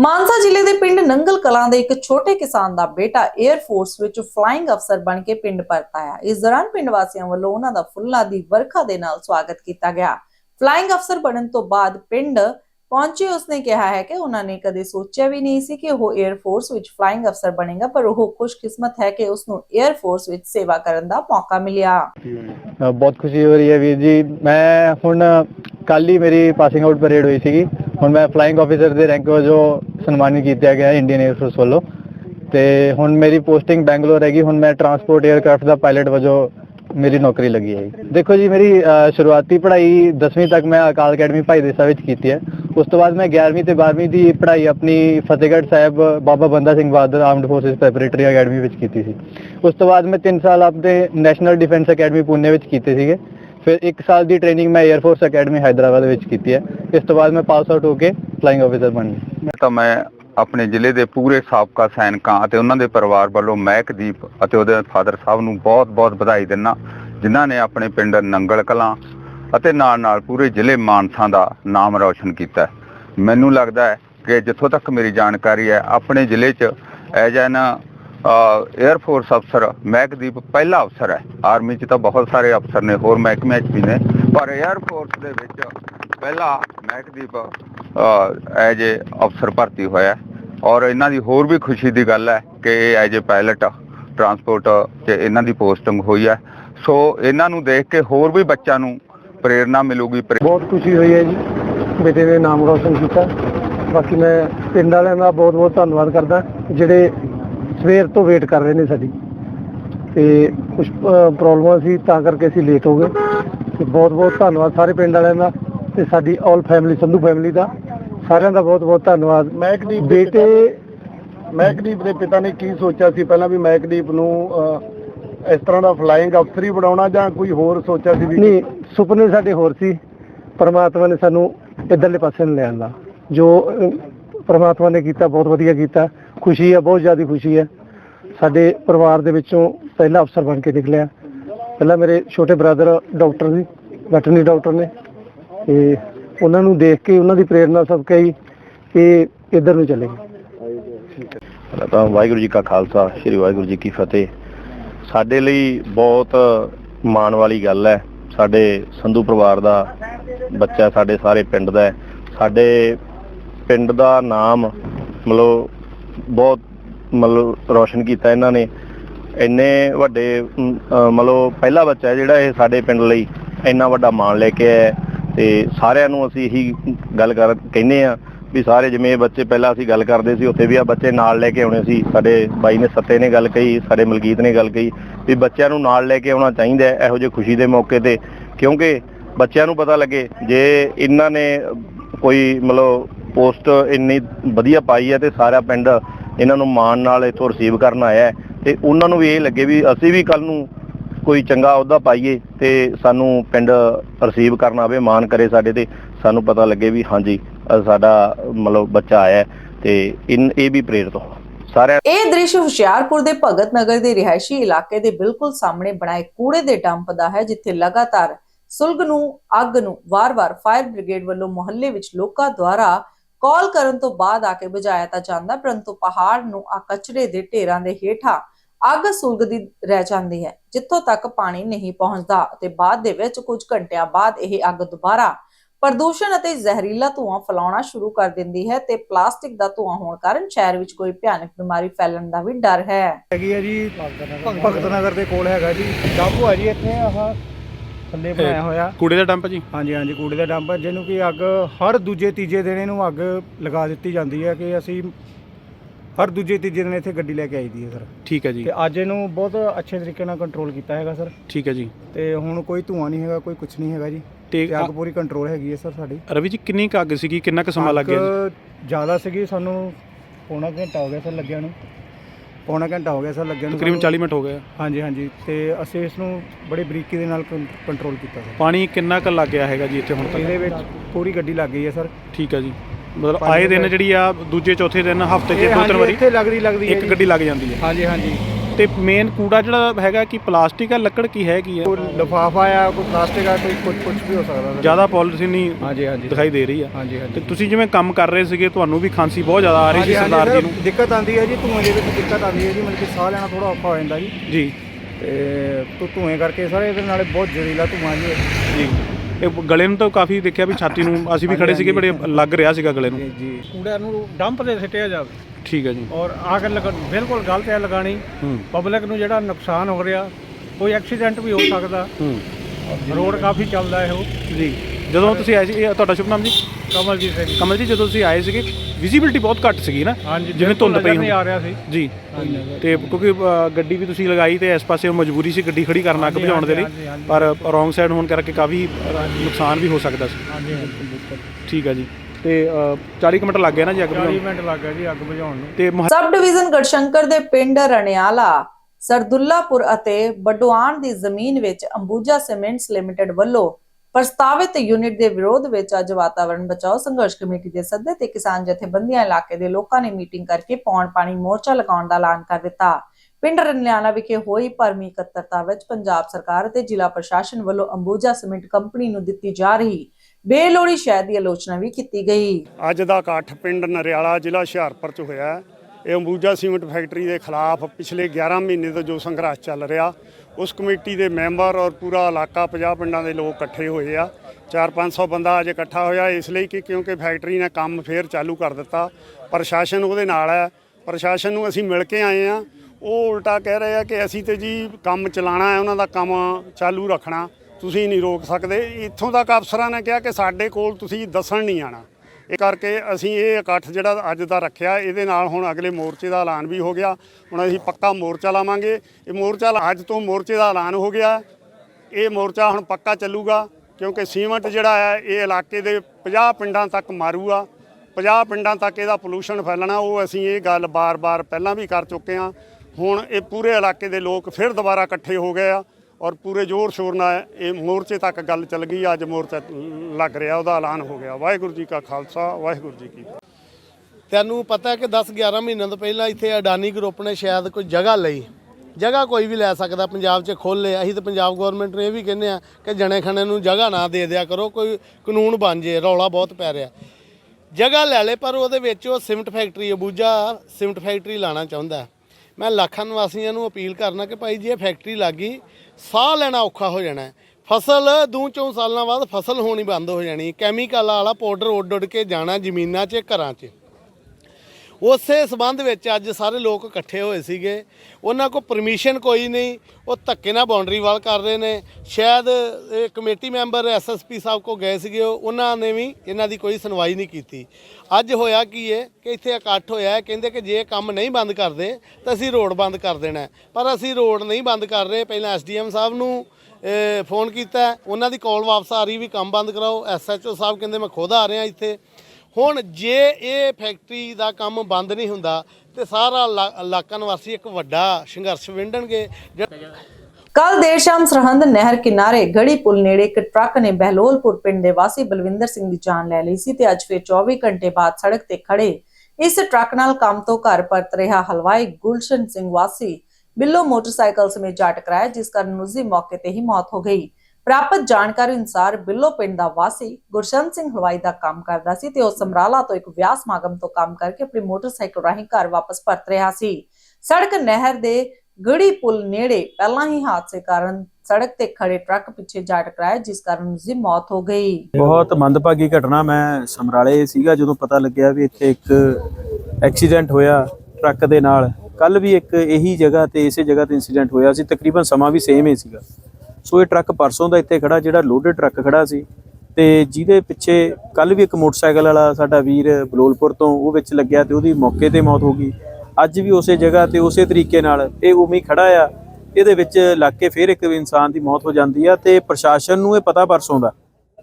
ਮਾਨਸਾ ਜ਼ਿਲ੍ਹੇ ਦੇ ਪਿੰਡ ਨੰਗਲ ਕਲਾਂ ਦੇ ਇੱਕ ਛੋਟੇ ਕਿਸਾਨ ਦਾ ਬੇਟਾ 에ਅਰ ਫੋਰਸ ਵਿੱਚ ਫਲਾਈਂਗ ਅਫਸਰ ਬਣ ਕੇ ਪਿੰਡ ਪਰਤ ਆਇਆ ਇਸ ਦੌਰਾਨ ਪਿੰਡ ਵਾਸੀਆਂ ਵੱਲੋਂ ਉਹਨਾਂ ਦਾ ਫੁੱਲਾਂ ਦੀ ਵਰਖਾ ਦੇ ਨਾਲ ਸਵਾਗਤ ਕੀਤਾ ਗਿਆ। ਫਲਾਈਂਗ ਅਫਸਰ ਬਣਨ ਤੋਂ ਬਾਅਦ ਪਿੰਡ ਪਹੁੰਚੇ, ਉਸਨੇ ਕਿਹਾ ਹੈ ਕਿ ਉਹਨਾਂ ਨੇ ਕਦੇ ਸੋਚਿਆ ਵੀ ਨਹੀਂ ਸੀ ਕਿ ਉਹ 에ਅਰ ਫੋਰਸ ਵਿੱਚ ਫਲਾਈਂਗ ਅਫਸਰ ਬਣੇਗਾ, ਪਰ ਉਹ ਖੁਸ਼ਕਿਸਮਤ ਹੈ ਕਿ ਉਸ ਨੂੰ 에ਅਰ ਫੋਰਸ ਵਿੱਚ ਸੇਵਾ ਕਰਨ ਦਾ ਮੌਕਾ ਮਿਲਿਆ। ਬਹੁਤ ਖੁਸ਼ੀ ਹੋ ਰਹੀ ਹੈ ਵੀਰ ਜੀ। ਮੈਂ ਹੁਣ ਕੱਲ ਹੀ ਮੇਰੀ ਪਾਸਿੰਗ ਆਊਟ ਪਰੇਡ ਹੋਈ ਸੀਗੀ। ਹੁਣ ਮੈਂ ਫਲਾਈਂਗ ਆਫੀਸਰ ਦੇ ਰੈਂਕ ਵਜੋਂ ਸਨਮਾਨਿਤ ਕੀਤਾ ਗਿਆ ਇੰਡੀਅਨ 에ਅਰ ਫੋਰਸ ਵੱਲੋਂ। ਤੇ ਹੁਣ ਮੇਰੀ ਪੋਸਟਿੰਗ ਬੈਂਗਲੌਰ ਹੈਗੀ। ਹੁਣ ਮੈਂ ਟਰਾਂਸਪੋਰਟ 에ਅਰਕ੍ਰਾਫਟ ਦਾ ਪਾਇਲਟ ਵਜੋਂ ਮੇਰੀ ਨੌਕਰੀ ਲੱਗੀ ਹੈ ਦੇਖੋ ਜੀ, ਮੇਰੀ ਸ਼ੁਰੂਆਤੀ ਪੜ੍ਹਾਈ 10ਵੀਂ ਤੱਕ ਮੈਂ ਅਕਾਲ ਅਕੈਡਮੀ ਭਾਈ ਦੇਸਾ ਵਿੱਚ ਕੀਤੀ ਹੈ। ਉਸ ਤੋਂ ਬਾਅਦ ਮੈਂ 11ਵੀਂ ਤੇ 12ਵੀਂ ਦੀ ਪੜ੍ਹਾਈ ਆਪਣੀ Fatehgarh Sahib Baba Banda Singh Bahadur armed forces preparatory academy ਵਿੱਚ ਕੀਤੀ ਸੀ। ਉਸ ਤੋਂ ਬਾਅਦ ਮੈਂ 3 ਸਾਲ ਆਪਣੇ ਨੈਸ਼ਨਲ ਡਿਫੈਂਸ ਅਕੈਡਮੀ ਪੁਣੇ ਵਿੱਚ ਕੀਤੇ ਸੀਗੇ। ਫਿਰ 1 ਸਾਲ ਦੀ ਟ੍ਰੇਨਿੰਗ ਮੈਂ 에ਅਰ ਫੋਰਸ ਅਕੈਡਮੀ ਹైదరాబాద్ ਵਿੱਚ ਕੀਤੀ ਹੈ। ਇਸ ਤੋਂ ਬਾਅਦ ਮੈਂ ਪਾਸ ਆਊਟ ਹੋ ਕੇ ਫਲਾਈਂਗ ਆਫੀਸਰ ਬਣ ਗਿਆ। ਤਾਂ ਮੈਂ ਆਪਣੇ ਜ਼ਿਲ੍ਹੇ ਦੇ ਪੂਰੇ ਸਾਬਕਾ ਸੈਨਿਕਾਂ ਅਤੇ ਉਹਨਾਂ ਦੇ ਪਰਿਵਾਰ ਵੱਲੋਂ ਮਹਿਕਦੀਪ ਅਤੇ ਉਹਦੇ ਫਾਦਰ ਸਾਹਿਬ ਨੂੰ ਬਹੁਤ-ਬਹੁਤ ਵਧਾਈ ਦਿੰਦਾ ਜਿਨ੍ਹਾਂ ਨੇ ਆਪਣੇ ਪਿੰਡ ਨੰਗਲ ਕਲਾਂ ਅਤੇ ਨਾਲ-ਨਾਲ ਪੂਰੇ ਜ਼ਿਲ੍ਹੇ ਮਾਨਸਾ ਦਾ ਨਾਮ ਰੌਸ਼ਨ ਕੀਤਾ ਮੈਨੂੰ ਲੱਗਦਾ ਹੈ ਕਿ ਜਿੱਥੋਂ ਤੱਕ ਮੇਰੀ ਜਾਣਕਾਰੀ ਹੈ, ਆਪਣੇ ਜ਼ਿਲ੍ਹੇ 'ਚ ਐਜ ਐਨ 에ਅਰ ਫੋਰਸ ਅਫਸਰ ਮਹਿਕਦੀਪ ਪਹਿਲਾ ਅਫਸਰ ਹੈ। ਆਰਮੀ 'ਚ ਤਾਂ ਬਹੁਤ ਸਾਰੇ ਅਫਸਰ ਨੇ, ਹੋਰ ਮਹਿਕਮਿਆਂ 'ਚ ਵੀ ਨੇ। ਪਰ 에ਅਰ ਫੋਰਸ ਦੇ ਵਿੱਚ ਪਹਿਲਾ ਮਹਿਕਦੀਪ ਐਜ ਏ ਅਫਸਰ ਭਰਤੀ ਹੋਇਆ ਔਰ ਇਹਨਾਂ ਦੀ ਹੋਰ ਵੀ ਖੁਸ਼ੀ ਦੀ ਗੱਲ ਹੈ ਕਿ ਐਜ ਏ ਪਾਇਲਟ ਟਰਾਂਸਪੋਰਟ 'ਚ ਇਹਨਾਂ ਦੀ ਪੋਸਟਿੰਗ ਹੋਈ ਹੈ। ਸੋ ਇਹਨਾਂ ਨੂੰ ਦੇਖ ਕੇ ਹੋਰ ਵੀ ਬੱਚਿਆਂ ਨੂੰ ਪ੍ਰੇਰਣਾ ਮਿਲੂਗੀ ਬਹੁਤ ਖੁਸ਼ੀ ਹੋਈ ਹੈ ਜੀ। ਬੇਟੇ ਨੇ ਨਾਮ ਰੋਸ਼ਨ ਕੀਤਾ। ਬਾਕੀ ਮੈਂ ਪਿੰਡ ਵਾਲਿਆਂ ਦਾ ਬਹੁਤ ਬਹੁਤ ਧੰਨਵਾਦ ਕਰਦਾ, ਜਿਹੜੇ ਸਵੇਰ ਤੋਂ ਵੇਟ ਕਰ ਰਹੇ ਨੇ ਸਾਡੀ। ਤੇ ਕੁਝ ਪ੍ਰੋਬਲਮਾਂ ਸੀ, ਤਾਂ ਕਰਕੇ ਅਸੀਂ ਲੇਟ ਹੋ ਗਏ। ਤੇ ਬਹੁਤ ਬਹੁਤ ਧੰਨਵਾਦ ਸਾਰੇ ਪਿੰਡ ਵਾਲਿਆਂ ਦਾ ਤੇ ਸਾਡੀ ਆਲ ਫੈਮਿਲੀ ਸੰਧੂ ਫੈਮਿਲੀ ਦਾ। ਸਾਰਿਆਂ ਦਾ ਬਹੁਤ ਬਹੁਤ ਧੰਨਵਾਦ। ਮਹਿਕਦੀਪ ਦੇ ਬੇਟੇ ਮਹਿਕਦੀਪ ਦੇ ਪਿਤਾ ਨੇ ਕੀ ਸੋਚਿਆ ਸੀ ਪਹਿਲਾਂ ਵੀ ਮਹਿਕਦੀਪ ਨੂੰ ਇਸ ਤਰ੍ਹਾਂ ਦਾ ਫਲਾਈਂਗ ਅਫਸਰ ਹੀ ਬਣਾਉਣਾ ਜਾਂ ਕੋਈ ਹੋਰ ਸੋਚਿਆ ਸੀ ਵੀ ਨਹੀਂ ਸੁਪਨੇ ਸਾਡੇ ਹੋਰ ਸੀ। ਪਰਮਾਤਮਾ ਨੇ ਸਾਨੂੰ ਇਧਰਲੇ ਪਾਸੇ ਨੂੰ ਲਿਆਂਦਾ ਜੋ ਪਰਮਾਤਮਾ ਨੇ ਕੀਤਾ ਬਹੁਤ ਵਧੀਆ ਕੀਤਾ। ਖੁਸ਼ੀ ਹੈ ਬਹੁਤ ਜ਼ਿਆਦਾ ਖੁਸ਼ੀ ਹੈ ਸਾਡੇ ਪਰਿਵਾਰ ਦੇ ਵਿੱਚੋਂ ਪਹਿਲਾ ਅਫਸਰ ਬਣ ਕੇ ਨਿਕਲਿਆ। ਪਹਿਲਾਂ ਮੇਰੇ ਛੋਟੇ ਬ੍ਰਦਰ ਡਾਕਟਰ ਸੀ ਵੈਟਰਨਰੀ ਡਾਕਟਰ ਨੇ। ਤੇ ਉਹਨਾਂ ਨੂੰ ਦੇਖ ਕੇ, ਉਹਨਾਂ ਦੀ ਪ੍ਰੇਰਣਾ ਸਦਕਾ ਹੀ ਇਹ ਇਧਰ ਨੂੰ ਚਲੇ ਤਾਂ ਵਾਹਿਗੁਰੂ ਜੀ ਕਾ ਖਾਲਸਾ, ਸ੍ਰੀ ਵਾਹਿਗੁਰੂ ਜੀ ਕੀ ਫਤਿਹ। ਸਾਡੇ ਲਈ ਬਹੁਤ ਮਾਣ ਵਾਲੀ ਗੱਲ ਹੈ। ਸਾਡੇ ਸੰਧੂ ਪਰਿਵਾਰ ਦਾ ਬੱਚਾ ਸਾਡੇ ਸਾਰੇ ਪਿੰਡ ਦਾ ਹੈ। ਸਾਡੇ ਪਿੰਡ ਦਾ ਨਾਮ ਮਤਲਬ ਬਹੁਤ ਮਤਲਬ ਰੋਸ਼ਨ ਕੀਤਾ ਇਹਨਾਂ ਨੇ। ਇੰਨੇ ਵੱਡੇ ਮਤਲਬ ਪਹਿਲਾ ਬੱਚਾ ਜਿਹੜਾ ਇਹ ਸਾਡੇ ਪਿੰਡ ਲਈ ਇੰਨਾ ਵੱਡਾ ਮਾਣ ਲੈ ਕੇ ਆਇਆ ਤੇ ਸਾਰਿਆਂ ਨੂੰ ਅਸੀਂ ਇਹੀ ਗੱਲ ਕਰ ਕਹਿੰਦੇ ਆ ਵੀ ਸਾਰੇ ਜਿਵੇਂ ਬੱਚੇ ਪਹਿਲਾਂ ਅਸੀਂ ਗੱਲ ਕਰਦੇ ਸੀ, ਉੱਥੇ ਵੀ ਆ ਬੱਚੇ ਨਾਲ ਲੈ ਕੇ ਆਉਣੇ ਸੀ। ਸਾਡੇ ਬਾਈ ਨੇ ਸੱਤੇ ਨੇ ਗੱਲ ਕਹੀ, ਸਾਡੇ ਮਲਕੀਤ ਨੇ ਗੱਲ ਕਹੀ ਵੀ ਬੱਚਿਆਂ ਨੂੰ ਨਾਲ ਲੈ ਕੇ ਆਉਣਾ ਚਾਹੀਦਾ ਇਹੋ ਜਿਹੇ ਖੁਸ਼ੀ ਦੇ ਮੌਕੇ ਤੇ। ਕਿਉਂਕਿ ਬੱਚਿਆਂ ਨੂੰ ਪਤਾ ਲੱਗੇ, ਜੇ ਇਹਨਾਂ ਨੇ ਕੋਈ ਮਤਲਬ ਪੋਸਟ ਇੰਨੀ ਵਧੀਆ ਪਾਈ ਹੈ ਤੇ ਸਾਰਾ ਪਿੰਡ ਇਹਨਾਂ ਨੂੰ ਮਾਣ ਨਾਲ ਇੱਥੋਂ ਰਿਸੀਵ ਕਰਨ ਆਇਆ ਤੇ ਉਹਨਾਂ ਨੂੰ ਵੀ ਇਹ ਲੱਗੇ ਵੀ ਅਸੀਂ ਵੀ ਕੱਲ ਨੂੰ ਕੋਈ ਚੰਗਾ ਅਹੁਦਾ ਪਾਈਏ ਤੇ ਸਾਨੂੰ ਪਿੰਡ ਰਿਸੀਵ ਕਰਨਾ ਆਵੇ, ਮਾਣ ਕਰੇ ਸਾਡੇ ਤੇ, ਸਾਨੂੰ ਪਤਾ ਲੱਗੇ ਵੀ ਹਾਂਜੀ ਸਾਡਾ ਮਤਲਬ ਬੱਚਾ ਆਇਆ ਤੇ ਇਹ ਵੀ ਪ੍ਰੇਰਿਤ ਹੋ। ਸਾਰਿਆਂ ਇਹ ਦ੍ਰਿਸ਼ ਹੁਸ਼ਿਆਰਪੁਰ ਦੇ ਭਗਤ ਨਗਰ ਦੇ ਰਿਹਾਇਸ਼ੀ ਇਲਾਕੇ ਦੇ ਬਿਲਕੁਲ ਸਾਹਮਣੇ ਬਣਾਏ ਕੂੜੇ ਦੇ ਡੰਪ ਦਾ ਹੈ, ਜਿੱਥੇ ਲਗਾਤਾਰ ਸੁਲਗ ਨੂੰ, ਅੱਗ ਨੂੰ ਵਾਰ-ਵਾਰ ਫਾਇਰ ਬ੍ਰਿਗੇਡ ਵੱਲੋਂ ਮੁਹੱਲੇ ਵਿੱਚ ਲੋਕਾਂ ਦੁਆਰਾ ਕਾਲ ਕਰਨ ਤੋਂ ਬਾਅਦ ਆ ਕੇ ਬੁਝਾਇਆ ਤਾਂ ਜਾਂਦਾ, ਪਰੰਤੂ ਪਹਾੜ ਨੂੰ ਆ ਕਚਰੇ ਦੇ ਢੇਰਾਂ ਦੇ ਹੇਠਾਂ ਅੱਗ ਸੁਲਗਦੀ ਰਹਿ ਜਾਂਦੀ ਹੈ ਜਿੱਥੋਂ ਤੱਕ ਪਾਣੀ ਨਹੀਂ ਪਹੁੰਚਦਾ ਤੇ ਬਾਅਦ ਦੇ ਵਿੱਚ ਕੁਝ ਘੰਟਿਆਂ ਬਾਅਦ ਇਹ ਅੱਗ ਦੁਬਾਰਾ ਪ੍ਰਦੂਸ਼ਣ ਅਤੇ ਜ਼ਹਿਰੀਲਾ ਧੂਆਂ ਫੈਲਾਉਣਾ ਸ਼ੁਰੂ ਕਰ ਦਿੰਦੀ ਹੈ ਤੇ ਪਲਾਸਟਿਕ ਦਾ ਧੂਆਂ ਹੋਣ ਕਾਰਨ ਸ਼ਹਿਰ ਵਿੱਚ ਕੋਈ ਭਿਆਨਕ ਬਿਮਾਰੀ ਫੈਲਣ ਦਾ ਵੀ ਡਰ ਹੈ। ਹੈਗੀ ਹੈ ਜੀ ਭਗਤ ਨਗਰ ਦੇ ਕੋਲ ਹੈਗਾ ਜੀ ਡੰਪ ਆ ਜੀ ਇੱਥੇ ਆਹ ਥੱਲੇ ਬਣਾਇਆ ਹੋਇਆ। ਕੂੜੇ ਦਾ ਡੰਪ ਜੀ? ਹਾਂਜੀ ਹਾਂਜੀ ਕੂੜੇ ਦਾ ਡੰਪ ਜਿਹਨੂੰ ਕਿ ਅੱਗ ਹਰ ਦੂਜੇ ਤੀਜੇ ਦਿਨ ਇਹਨੂੰ ਅੱਗ ਲਗਾ ਦਿੱਤੀ ਜਾਂਦੀ ਹੈ ਕਿ ਅਸੀਂ ਹਰ ਦੂਜੇ ਤੀਜੇ ਦਿਨ ਇੱਥੇ ਗੱਡੀ ਲੈ ਕੇ ਆਈਦੀ ਹੈ ਸਰ। ਠੀਕ ਹੈ ਜੀ। ਤੇ ਅੱਜ ਇਹਨੂੰ ਬਹੁਤ ਅੱਛੇ ਤਰੀਕੇ ਨਾਲ ਕੰਟਰੋਲ ਕੀਤਾ ਹੈਗਾ ਸਰ। ਠੀਕ ਹੈ ਜੀ। ਤੇ ਹੁਣ ਕੋਈ ਧੂਆਂ ਨਹੀਂ ਹੈਗਾ ਕੋਈ ਕੁਝ ਨਹੀਂ ਹੈਗਾ ਜੀ। ਤੇ ਤੇ ਅੱਗ ਪੂਰੀ ਕੰਟਰੋਲ ਹੈਗੀ ਹੈ ਸਰ ਸਾਡੀ। ਰਵੀ ਜੀ ਕਿੰਨੀ ਕੁ ਅੱਗ ਸੀਗੀ? ਕਿੰਨਾ ਕੁ ਸਮਾਂ ਲੱਗ ਗਿਆ ਜੀ? ਅੱਗ ਜ਼ਿਆਦਾ ਸੀਗੀ ਸਾਨੂੰ ਪੌਣਾ ਘੰਟਾ ਹੋ ਗਿਆ ਸਰ ਲੱਗਿਆ ਨੂੰ। ਪੌਣਾ ਘੰਟਾ ਹੋ ਗਿਆ ਸਰ ਲੱਗਿਆ ਨੂੰ ਤਕਰੀਬਨ ਸਾਨੂੰ। 40 ਮਿੰਟ ਹੋ ਗਏ। ਆ। ਹਾਂਜੀ ਹਾਂਜੀ। ਤੇ ਅਸੀਂ ਇਸ ਨੂੰ ਬੜੀ ਬਰੀਕੀ ਦੇ ਨਾਲ ਕੰਟਰੋਲ ਕੀਤਾ ਸਰ। ਪਾਣੀ ਕਿੰਨਾ ਕੁ ਲੱਗ ਗਿਆ ਹੈਗਾ ਜੀ ਇੱਥੇ ਹੁਣ ਇਹਦੇ ਤੱਕ ਵਿੱਚ ਪੂਰੀ ਗੱਡੀ ਲੱਗ ਗਈ ਹੈ ਸਰ। ਠੀਕ ਹੈ ਜੀ। ਮਤਲਬ ਆਏ ਦਿਨ ਜਿਹੜੀ ਆ ਦੂਜੇ ਚੌਥੇ ਦਿਨ ਹਫ਼ਤੇ 'ਚ ਦੋ ਤਿੰਨ ਵਾਰੀ ਇੱਥੇ ਲੱਗਦੀ ਲੱਗਦੀ ਇੱਕ। ਗੱਡੀ ਲੱਗ ਜਾਂਦੀ ਹੈ। ਹਾਂਜੀ ਹਾਂਜੀ। ਤੇ ਮੇਨ ਕੂੜਾ ਜਿਹੜਾ ਹੈਗਾ ਕਿ ਪਲਾਸਟਿਕ ਹੈ ਲੱਕੜ ਕੀ ਹੈ ਕੀ ਹੈ ਕੋਈ ਲਿਫਾਫਾ ਆ ਕੋਈ ਪਲਾਸਟਿਕ ਆ ਕੋਈ ਕੁਝ ਕੁਝ ਵੀ ਹੋ ਸਕਦਾ। ਜ਼ਿਆਦਾ ਪੋਲੀਥੀਨ ਹੀ ਹਾਂਜੀ ਹਾਂਜੀ। ਦਿਖਾਈ ਦੇ ਰਹੀ ਆ। ਹਾਂਜੀ ਤੇ ਹਾਂਜੀ ਤੁਸੀਂ ਜਿਵੇਂ ਕੰਮ ਕਰ ਰਹੇ ਸੀਗੇ ਤੁਹਾਨੂੰ ਵੀ ਖਾਂਸੀ ਬਹੁਤ ਜ਼ਿਆਦਾ ਆ ਰਹੀ ਸੀ ਸਰਦਾਰ ਜੀ ਨੂੰ। ਦਿੱਕਤ ਆਉਂਦੀ ਹੈ ਜੀ ਧੂਏ ਦੇ ਵਿੱਚ ਦਿੱਕਤ ਆਉਂਦੀ ਹੈ ਜੀ ਮਤਲਬ ਕਿ ਸਾਹ ਲੈਣਾ ਥੋੜਾ ਔਖਾ ਹੋ ਜਾਂਦਾ ਜੀ। ਜੀ। ਤੇ ਧੂਏ ਕਰਕੇ ਸਰ ਇਹਦੇ ਨਾਲੇ ਬਹੁਤ ਜ਼ਹਿਰੀਲਾ ਧੂਆਂ ਜੀ। ਜੀ। ਇਹ ਗਲੇ ਨੂੰ ਤਾਂ ਕਾਫੀ ਦੇਖਿਆ ਵੀ ਛਾਤੀ ਨੂੰ ਅਸੀਂ ਵੀ ਖੜੇ ਸੀਗੇ ਬੜੇ ਲੱਗ ਰਿਹਾ ਸੀਗਾ ਗਲੇ ਨੂੰ। ਜੀ ਜੀ। ਕੂੜੇ ਨੂੰ ਡੰਪ ਤੇ ਸਿੱਟਿਆ ਜਾਵੇ। ਠੀਕ ਹੈ ਜੀ। ਔਰ ਅੱਗ ਲਗਾ ਬਿਲਕੁਲ ਗਲਤ ਹੈ ਲਗਾਣੀ। ਪਬਲਿਕ ਨੂੰ ਜਿਹੜਾ ਨੁਕਸਾਨ ਹੋ ਰਿਹਾ ਕੋਈ ਐਕਸੀਡੈਂਟ ਵੀ ਹੋ ਸਕਦਾ। ਹੂੰ। ਰੋਡ ਕਾਫੀ ਚੱਲਦਾ ਹੈ ਉਹ ਜੀ। ਜਦੋਂ ਤੁਸੀਂ ਆਏ ਸੀ ਇਹ ਤੁਹਾਡਾ ਸ਼ੁਭ ਨਾਮ ਜੀ? ਕਮਲਜੀਤ ਸਿੰਘ ਕਮਲ ਜੀ ਜਦੋਂ ਤੁਸੀਂ ਆਏ ਸੀਗੇ ਵਿਜ਼ਿਬਿਲਟੀ ਬਹੁਤ ਘੱਟ ਸੀਗੀ ਨਾ ਹਾਂਜੀ ਜਿਵੇਂ ਧੁੰਦ ਪਈ ਹੁੰਦੀ। ਆ ਰਿਹਾ ਸੀ। ਜੀ। ਤੇ ਕਿਉਂਕਿ ਅ, ਗੱਡੀ ਵੀ ਤੁਸੀਂ ਲਗਾਈ ਤੇ ਇਸ ਪਾਸੇ ਮਜਬੂਰੀ ਸੀ ਗੱਡੀ ਖੜੀ ਕਰਨਾ ਅੱਗ ਬੁਝਾਉਣ ਦੇ ਲਈ। ਹਾਂਜੀ। ਪਰ ਰੋਂਗ ਸਾਈਡ ਹੋਣ ਕਰਕੇ ਕਾਫੀ ਅ, ਨੁਕਸਾਨ ਵੀ ਹੋ ਸਕਦਾ ਸੀ। ਹਾਂਜੀ ਹਾਂਜੀ। ਠੀਕ ਹੈ ਜੀ। ਤੇ ਅ, 40 ਕੁ ਮਿੰਟ ਲੱਗ ਗਏ ਨਾ ਜੀ ਅੱਗ 40 ਬੁਝਾਉਣ ਮਿੰਟ ਲੱਗ ਗਏ ਜੀ ਅੱਗ ਬੁਝਾਉਣ ਨੂੰ। ਤੇ ਮੁਹ- ਸਬ ਡਿਵੀਜ਼ਨ ਗੜਸ਼ੰਕਰ ਦੇ ਪਿੰਡ ਰਣਿਆਲਾ ਸਰਦੁੱਲਾਪੁਰ ਅਤੇ ਬਡਵਾਨ ਦੀ ਜ਼ਮੀਨ ਵਿੱਚ ਅੰਬੂਜਾ ਸੀਮੈਂਟਸ ਲਿਮਟਿਡ ਵੱਲੋਂ ਪ੍ਰਸਤਾਵਿਤ ਯੂਨਿਟ ਦੇ ਵਿਰੋਧ ਵਿੱਚ ਅੱਜ ਵਾਤਾਵਰਣ ਬਚਾਓ ਸੰਘਰਸ਼ ਕਮੇਟੀ ਦੇ ਸੱਦੇ ਤੇ ਕਿਸਾਨ ਜਥੇਬੰਦੀਆਂ ਇਲਾਕੇ ਦੇ ਲੋਕਾਂ ਨੇ ਮੀਟਿੰਗ ਕਰਕੇ ਪੌਣ ਪਾਣੀ ਮੋਰਚਾ ਲਗਾਉਣ ਦਾ ਐਲਾਨ ਕਰ ਦਿੱਤਾ। ਪਿੰਡ ਰਣਿਆਲਾ ਵਿਖੇ ਹੋਈ ਭਰਮੀ ਇਕੱਤਰਤਾ ਵਿੱਚ ਪੰਜਾਬ ਸਰਕਾਰ ਅਤੇ ਜ਼ਿਲ੍ਹਾ ਪ੍ਰਸ਼ਾਸਨ ਵੱਲੋਂ ਅੰਬੂਜਾ ਸੀਮੈਂਟ ਕੰਪਨੀ ਨੂੰ ਦਿੱਤੀ ਜਾ ਰਹੀ ਬੇਲੋੜੀ ਸ਼ਹਿ ਦੀ ਆਲੋਚਨਾ ਵੀ ਕੀਤੀ ਗਈ। ਅੱਜ ਦਾ ਇਕੱਠ ਪਿੰਡ ਨਰਿਆਲਾ ਜ਼ਿਲ੍ਹਾ ਹੁਸ਼ਿਆਰਪੁਰ ਚ ਹੋਇਆ ਇਹ ਅੰਬੂਜਾ ਸੀਮੈਂਟ ਫੈਕਟਰੀ ਦੇ ਖਿਲਾਫ ਪਿਛਲੇ 11 ਮਹੀਨੇ ਤੋਂ ਜੋ ਸੰਘਰਸ਼ ਚੱਲ ਰਿਹਾ ਉਸ ਕਮੇਟੀ ਦੇ ਮੈਂਬਰ ਔਰ ਪੂਰਾ ਇਲਾਕਾ 50 ਪਿੰਡਾਂ ਦੇ ਲੋਕ ਇਕੱਠੇ ਹੋਏ ਆ। 4-500 ਬੰਦਾ ਅੱਜ ਇਕੱਠਾ ਹੋਇਆ, ਇਸ ਲਈ ਕਿ ਕਿਉਂਕਿ ਫੈਕਟਰੀ ਨੇ ਕੰਮ ਫੇਰ ਚਾਲੂ ਕਰ ਦਿੱਤਾ। ਪ੍ਰਸ਼ਾਸਨ ਉਹਦੇ ਨਾਲ ਹੈ। ਪ੍ਰਸ਼ਾਸਨ ਨੂੰ ਅਸੀਂ ਮਿਲ ਕੇ ਆਏ ਆ। ਉਹ ਉਲਟਾ ਕਹਿ ਰਹੇ ਆ ਕਿ ਅਸੀਂ ਤੇ ਜੀ ਕੰਮ ਚਲਾਣਾ ਹੈ, ਉਹਨਾਂ ਦਾ ਕੰਮ ਚਾਲੂ ਰੱਖਣਾ। ਤੁਸੀਂ ਨਹੀਂ ਰੋਕ ਸਕਦੇ। ਇੱਥੋਂ ਤੱਕ ਅਫਸਰਾਂ ਨੇ ਕਿਹਾ ਕਿ ਸਾਡੇ ਕੋਲ ਤੁਸੀਂ ਦੱਸਣ ਨਹੀਂ ਆਣਾ ਇਹ ਕਰਕੇ ਅਸੀਂ ਇਹ ਇਕੱਠ ਜਿਹੜਾ ਅੱਜ ਦਾ ਰੱਖਿਆ, ਇਹਦੇ ਨਾਲ ਹੁਣ ਅਗਲੇ ਮੋਰਚੇ ਦਾ ਐਲਾਨ ਵੀ ਹੋ ਗਿਆ। ਹੁਣ ਅਸੀਂ ਪੱਕਾ ਮੋਰਚਾ ਲਾਵਾਂਗੇ। ਇਹ ਮੋਰਚਾ ਅੱਜ ਤੋਂ ਮੋਰਚੇ ਦਾ ਐਲਾਨ ਹੋ ਗਿਆ। ਇਹ ਮੋਰਚਾ ਹੁਣ ਪੱਕਾ ਚੱਲੂਗਾ, ਕਿਉਂਕਿ ਸੀਮੈਂਟ ਜਿਹੜਾ ਹੈ, ਇਹ ਇਲਾਕੇ ਦੇ 50 ਪਿੰਡਾਂ ਤੱਕ ਮਾਰੂਗਾ। 50 ਪਿੰਡਾਂ ਤੱਕ ਇਹਦਾ ਪੋਲੂਸ਼ਨ ਫੈਲਣਾ, ਉਹ ਅਸੀਂ ਇਹ ਗੱਲ ਬਾਰ-ਬਾਰ ਪਹਿਲਾਂ ਵੀ ਕਰ ਚੁੱਕੇ ਹਾਂ। ਹੁਣ ਇਹ ਪੂਰੇ ਇਲਾਕੇ ਦੇ ਲੋਕ ਫਿਰ ਦੁਬਾਰਾ ਇਕੱਠੇ ਹੋ ਗਏ ਆ। ਔਰ ਪੂਰੇ ਜ਼ੋਰ ਸ਼ੋਰ ਨਾਲ ਇਹ ਮੋਰਚੇ ਤੱਕ ਗੱਲ ਚੱਲ ਗਈ। ਅੱਜ ਮੋਰਚਾ ਲੱਗ ਰਿਹਾ, ਉਹਦਾ ਐਲਾਨ ਹੋ ਗਿਆ। ਵਾਹਿਗੁਰੂ ਜੀ ਕਾ ਖਾਲਸਾ, ਵਾਹਿਗੁਰੂ ਜੀ ਕੀ ਤੈਨੂੰ ਪਤਾ ਕਿ 10-11 ਮਹੀਨਿਆਂ ਤੋਂ ਪਹਿਲਾਂ ਇੱਥੇ ਅਡਾਨੀ ਗਰੁੱਪ ਨੇ ਸ਼ਾਇਦ ਕੋਈ ਜਗ੍ਹਾ ਲਈ, ਜਗ੍ਹਾ ਕੋਈ ਵੀ ਲੈ ਸਕਦਾ, ਪੰਜਾਬ 'ਚ ਖੋਲ੍ਹੇ, ਅਸੀਂ ਤਾਂ ਪੰਜਾਬ ਗਵਰਨਮੈਂਟ ਨੂੰ ਇਹ ਵੀ ਕਹਿੰਦੇ ਆ ਕਿ ਜਣੇ ਖਣੇ ਨੂੰ ਜਗ੍ਹਾ ਨਾ ਦੇ ਦਿਆ ਕਰੋ, ਕੋਈ ਕਾਨੂੰਨ ਬਣ ਜੇ, ਰੌਲਾ ਬਹੁਤ ਪੈ ਰਿਹਾ। ਜਗ੍ਹਾ ਲੈ ਲੇ ਪਰ ਉਹਦੇ ਵਿੱਚ ਉਹ ਸਿਮਟ ਫੈਕਟਰੀ, ਅਬੂਜਾ ਸਿਮਟ ਫੈਕਟਰੀ ਲਾਣਾ ਚਾਹੁੰਦਾ। ਮੈਂ ਲੱਖਾਂ ਨਿਵਾਸੀਆਂ ਨੂੰ ਅਪੀਲ ਕਰਨਾ ਕਿ ਭਾਈ ਜੇ, ਇਹ ਫੈਕਟਰੀ ਲੱਗੀ ਸਾਹ ਲੈਣਾ ਔਖਾ ਹੋ ਜਾਣਾ ਹੈ। ਫਸਲ ਦੋ ਚੋਂ ਸਾਲਾਂ ਬਾਅਦ ਫਸਲ ਹੋਣੀ ਬੰਦ ਹੋ ਜਾਣੀ ਕੈਮੀਕਲ ਵਾਲਾ ਪਾਊਡਰ ਉੱਡ ਉੱਡ ਕੇ ਜਾਣਾ ਜ਼ਮੀਨਾਂ 'ਚ, ਘਰਾਂ 'ਚ ਉਸੇ ਸਬੰਧ ਵਿੱਚ ਅੱਜ ਸਾਰੇ ਲੋਕ ਇਕੱਠੇ ਹੋਏ ਸੀਗੇ। ਉਹਨਾਂ ਕੋਲ ਪਰਮਿਸ਼ਨ ਕੋਈ ਨਹੀਂ। ਉਹ ਧੱਕੇ ਨਾਲ ਬਾਉਂਡਰੀ ਵਾਲ ਕਰ ਰਹੇ ਨੇ। ਸ਼ਾਇਦ ਇਹ ਕਮੇਟੀ ਮੈਂਬਰ ਐਸਐਸਪੀ ਸਾਹਿਬ ਕੋ ਗਏ ਸੀਗੇ। ਉਹ- ਉਹਨਾਂ ਨੇ ਵੀ ਇਹਨਾਂ ਦੀ ਕੋਈ ਸੁਣਵਾਈ ਨਹੀਂ ਕੀਤੀ। ਅੱਜ ਹੋਇਆ ਕੀ ਹੈ ਕਿ ਇੱਥੇ ਇਕੱਠ ਹੋਇਆ ਹੈ। ਕਹਿੰਦੇ ਕਿ ਜੇ ਕੰਮ ਨਹੀਂ ਬੰਦ ਕਰਦੇ, ਤਾਂ ਅਸੀਂ ਰੋਡ ਬੰਦ ਕਰ ਦੇਣਾ ਪਰ ਅਸੀਂ ਰੋਡ ਨਹੀਂ ਬੰਦ ਕਰ ਰਹੇ। ਪਹਿਲਾਂ ਐਸਡੀਐਮ ਸਾਹਿਬ ਨੂੰ ਫੋਨ ਕੀਤਾ। ਉਹਨਾਂ ਦੀ ਕਾਲ ਵਾਪਸ ਆ ਰਹੀ ਵੀ ਕੰਮ ਬੰਦ ਕਰਾਓ। ਐਸਐਚਓ ਸਾਹਿਬ ਕਹਿੰਦੇ ਮੈਂ ਖੁਦ ਆ ਰਿਹਾ ਇੱਥੇ। ਹੁਣ ਜੇ ਇਹ ਫੈਕਟਰੀ ਦਾ ਕੰਮ ਬੰਦ ਨਹੀਂ ਹੁੰਦਾ ਤੇ ਸਾਰਾ ਇਲਾਕਾ ਨਿਵਾਸੀ ਇੱਕ ਵੱਡਾ ਸੰਘਰਸ਼ ਵਿੰਡਣਗੇ। ਕੱਲ ਦੇਰ ਸ਼ਾਮ ਸਰਹੰਦ ਨਹਿਰ ਕਿਨਾਰੇ ਗੜੀ ਪੁਲ ਨੇੜੇ ਇੱਕ ਟਰੱਕ ਨੇ ਬਹਿਲੋਲਪੁਰ ਪਿੰਡ ਦੇ ਵਾਸੀ ਬਲਵਿੰਦਰ ਸਿੰਘ ਦੀ ਜਾਨ ਲੈ ਲਈ ਸੀ ਤੇ ਅੱਜ ਫਿਰ 24 ਘੰਟੇ ਬਾਅਦ ਸੜਕ ਤੇ ਖੜੇ ਇਸ ਟਰੱਕ ਨਾਲ ਕੰਮ ਤੋਂ ਘਰ ਪਰਤ ਰਿਹਾ ਹਲਵਾਈ ਗੁਲਸ਼ਨ ਸਿੰਘ ਵਾਸੀ। ਬਿੱਲੋ ਮੋਟਰਸਾਈਕਲ ਸਮੇਤ ਜਾ ਟਕਰਾਇਆ, ਜਿਸ ਕਾਰਨ ਉਸਦੀ ਮੌਕੇ ਤੇ ਹੀ ਮੌਤ ਹੋ ਗਈ। ਪ੍ਰਾਪਤ ਜਾਣਕਾਰੀ ਅਨੁਸਾਰ ਬਿੱਲੋ ਪਿੰਡ ਦਾ ਵਾਸੀ ਗੁਰਸ਼ਨ ਸਿੰਘ ਹਲਵਾਈ ਦਾ ਕੰਮ ਕਰਦਾ ਸੀ ਤੇ ਉਹ ਸਮਰਾਲਾ ਤੋਂ ਇੱਕ ਵਿਆਹ ਸਮਾਗਮ ਤੋਂ ਕੰਮ ਕਰਕੇ ਆਪਣੀ ਮੋਟਰਸਾਈਕਲ ਰਾਹੀਂ ਘਰ ਵਾਪਸ ਪਰਤ ਰਿਹਾ ਸੀ। ਸੜਕ ਨਹਿਰ ਦੇ ਗੜੀ ਪੁਲ ਨੇੜੇ ਪਹਿਲਾਂ ਹੀ ਹਾਦਸੇ ਕਾਰਨ ਸੜਕ ਤੇ ਖੜੇ ਟਰੱਕ ਪਿੱਛੇ ਜਾ ਟਕਰਾਇਆ ਜਿਸ ਕਾਰਨ ਉਸ ਦੀ ਮੌਤ ਹੋ ਗਈ। ਬਹੁਤ ਮੰਦਭਾਗੀ ਘਟਨਾ, ਮੈਂ ਸਮਰਾਲੇ ਸੀਗਾ ਜਦੋਂ ਪਤਾ ਲੱਗਿਆ ਵੀ ਇੱਥੇ ਇੱਕ ਐਕਸੀਡੈਂਟ ਹੋਇਆ ਟਰੱਕ ਦੇ ਨਾਲ। ਕੱਲ ਵੀ ਇੱਕ ਇਹੀ ਜਗ੍ਹਾ ਤੇ ਇਸੇ ਜਗ੍ਹਾ ਤੇ ਇਨਸੀਡੈਂਟ ਹੋਇਆ ਸੀ, ਤਕਰੀਬਨ ਸਮਾਂ ਵੀ ਸੇਮ ਹੀ ਸੀਗਾ। ਸੋ ਇਹ ਟਰੱਕ ਪਰਸੋਂ ਦਾ ਇੱਥੇ ਖੜਾ, ਜਿਹੜਾ ਲੋਡਡ ਟਰੱਕ ਖੜਾ ਸੀ ਤੇ ਜਿਹਦੇ ਪਿੱਛੇ ਕੱਲ ਵੀ ਇੱਕ ਮੋਟਰਸਾਈਕਲ ਵਾਲਾ ਸਾਡਾ ਵੀਰ ਬਲੋਲਪੁਰ ਤੋਂ ਉਹ ਵਿੱਚ ਲੱਗਿਆ ਤੇ ਉਹਦੀ ਮੌਕੇ ਤੇ ਮੌਤ ਹੋ ਗਈ। ਅੱਜ ਵੀ ਉਸੇ ਜਗ੍ਹਾ ਤੇ ਉਸੇ ਤਰੀਕੇ ਨਾਲ ਇਹ ਉਵੇਂ ਹੀ ਖੜਾ ਆ। ਇਹਦੇ ਵਿੱਚ ਲੱਗ ਕੇ ਫਿਰ ਇੱਕ ਇਨਸਾਨ ਦੀ ਮੌਤ ਹੋ ਜਾਂਦੀ ਆ ਤੇ ਪ੍ਰਸ਼ਾਸਨ ਨੂੰ ਇਹ ਪਤਾ ਪਰਸੋਂ ਦਾ।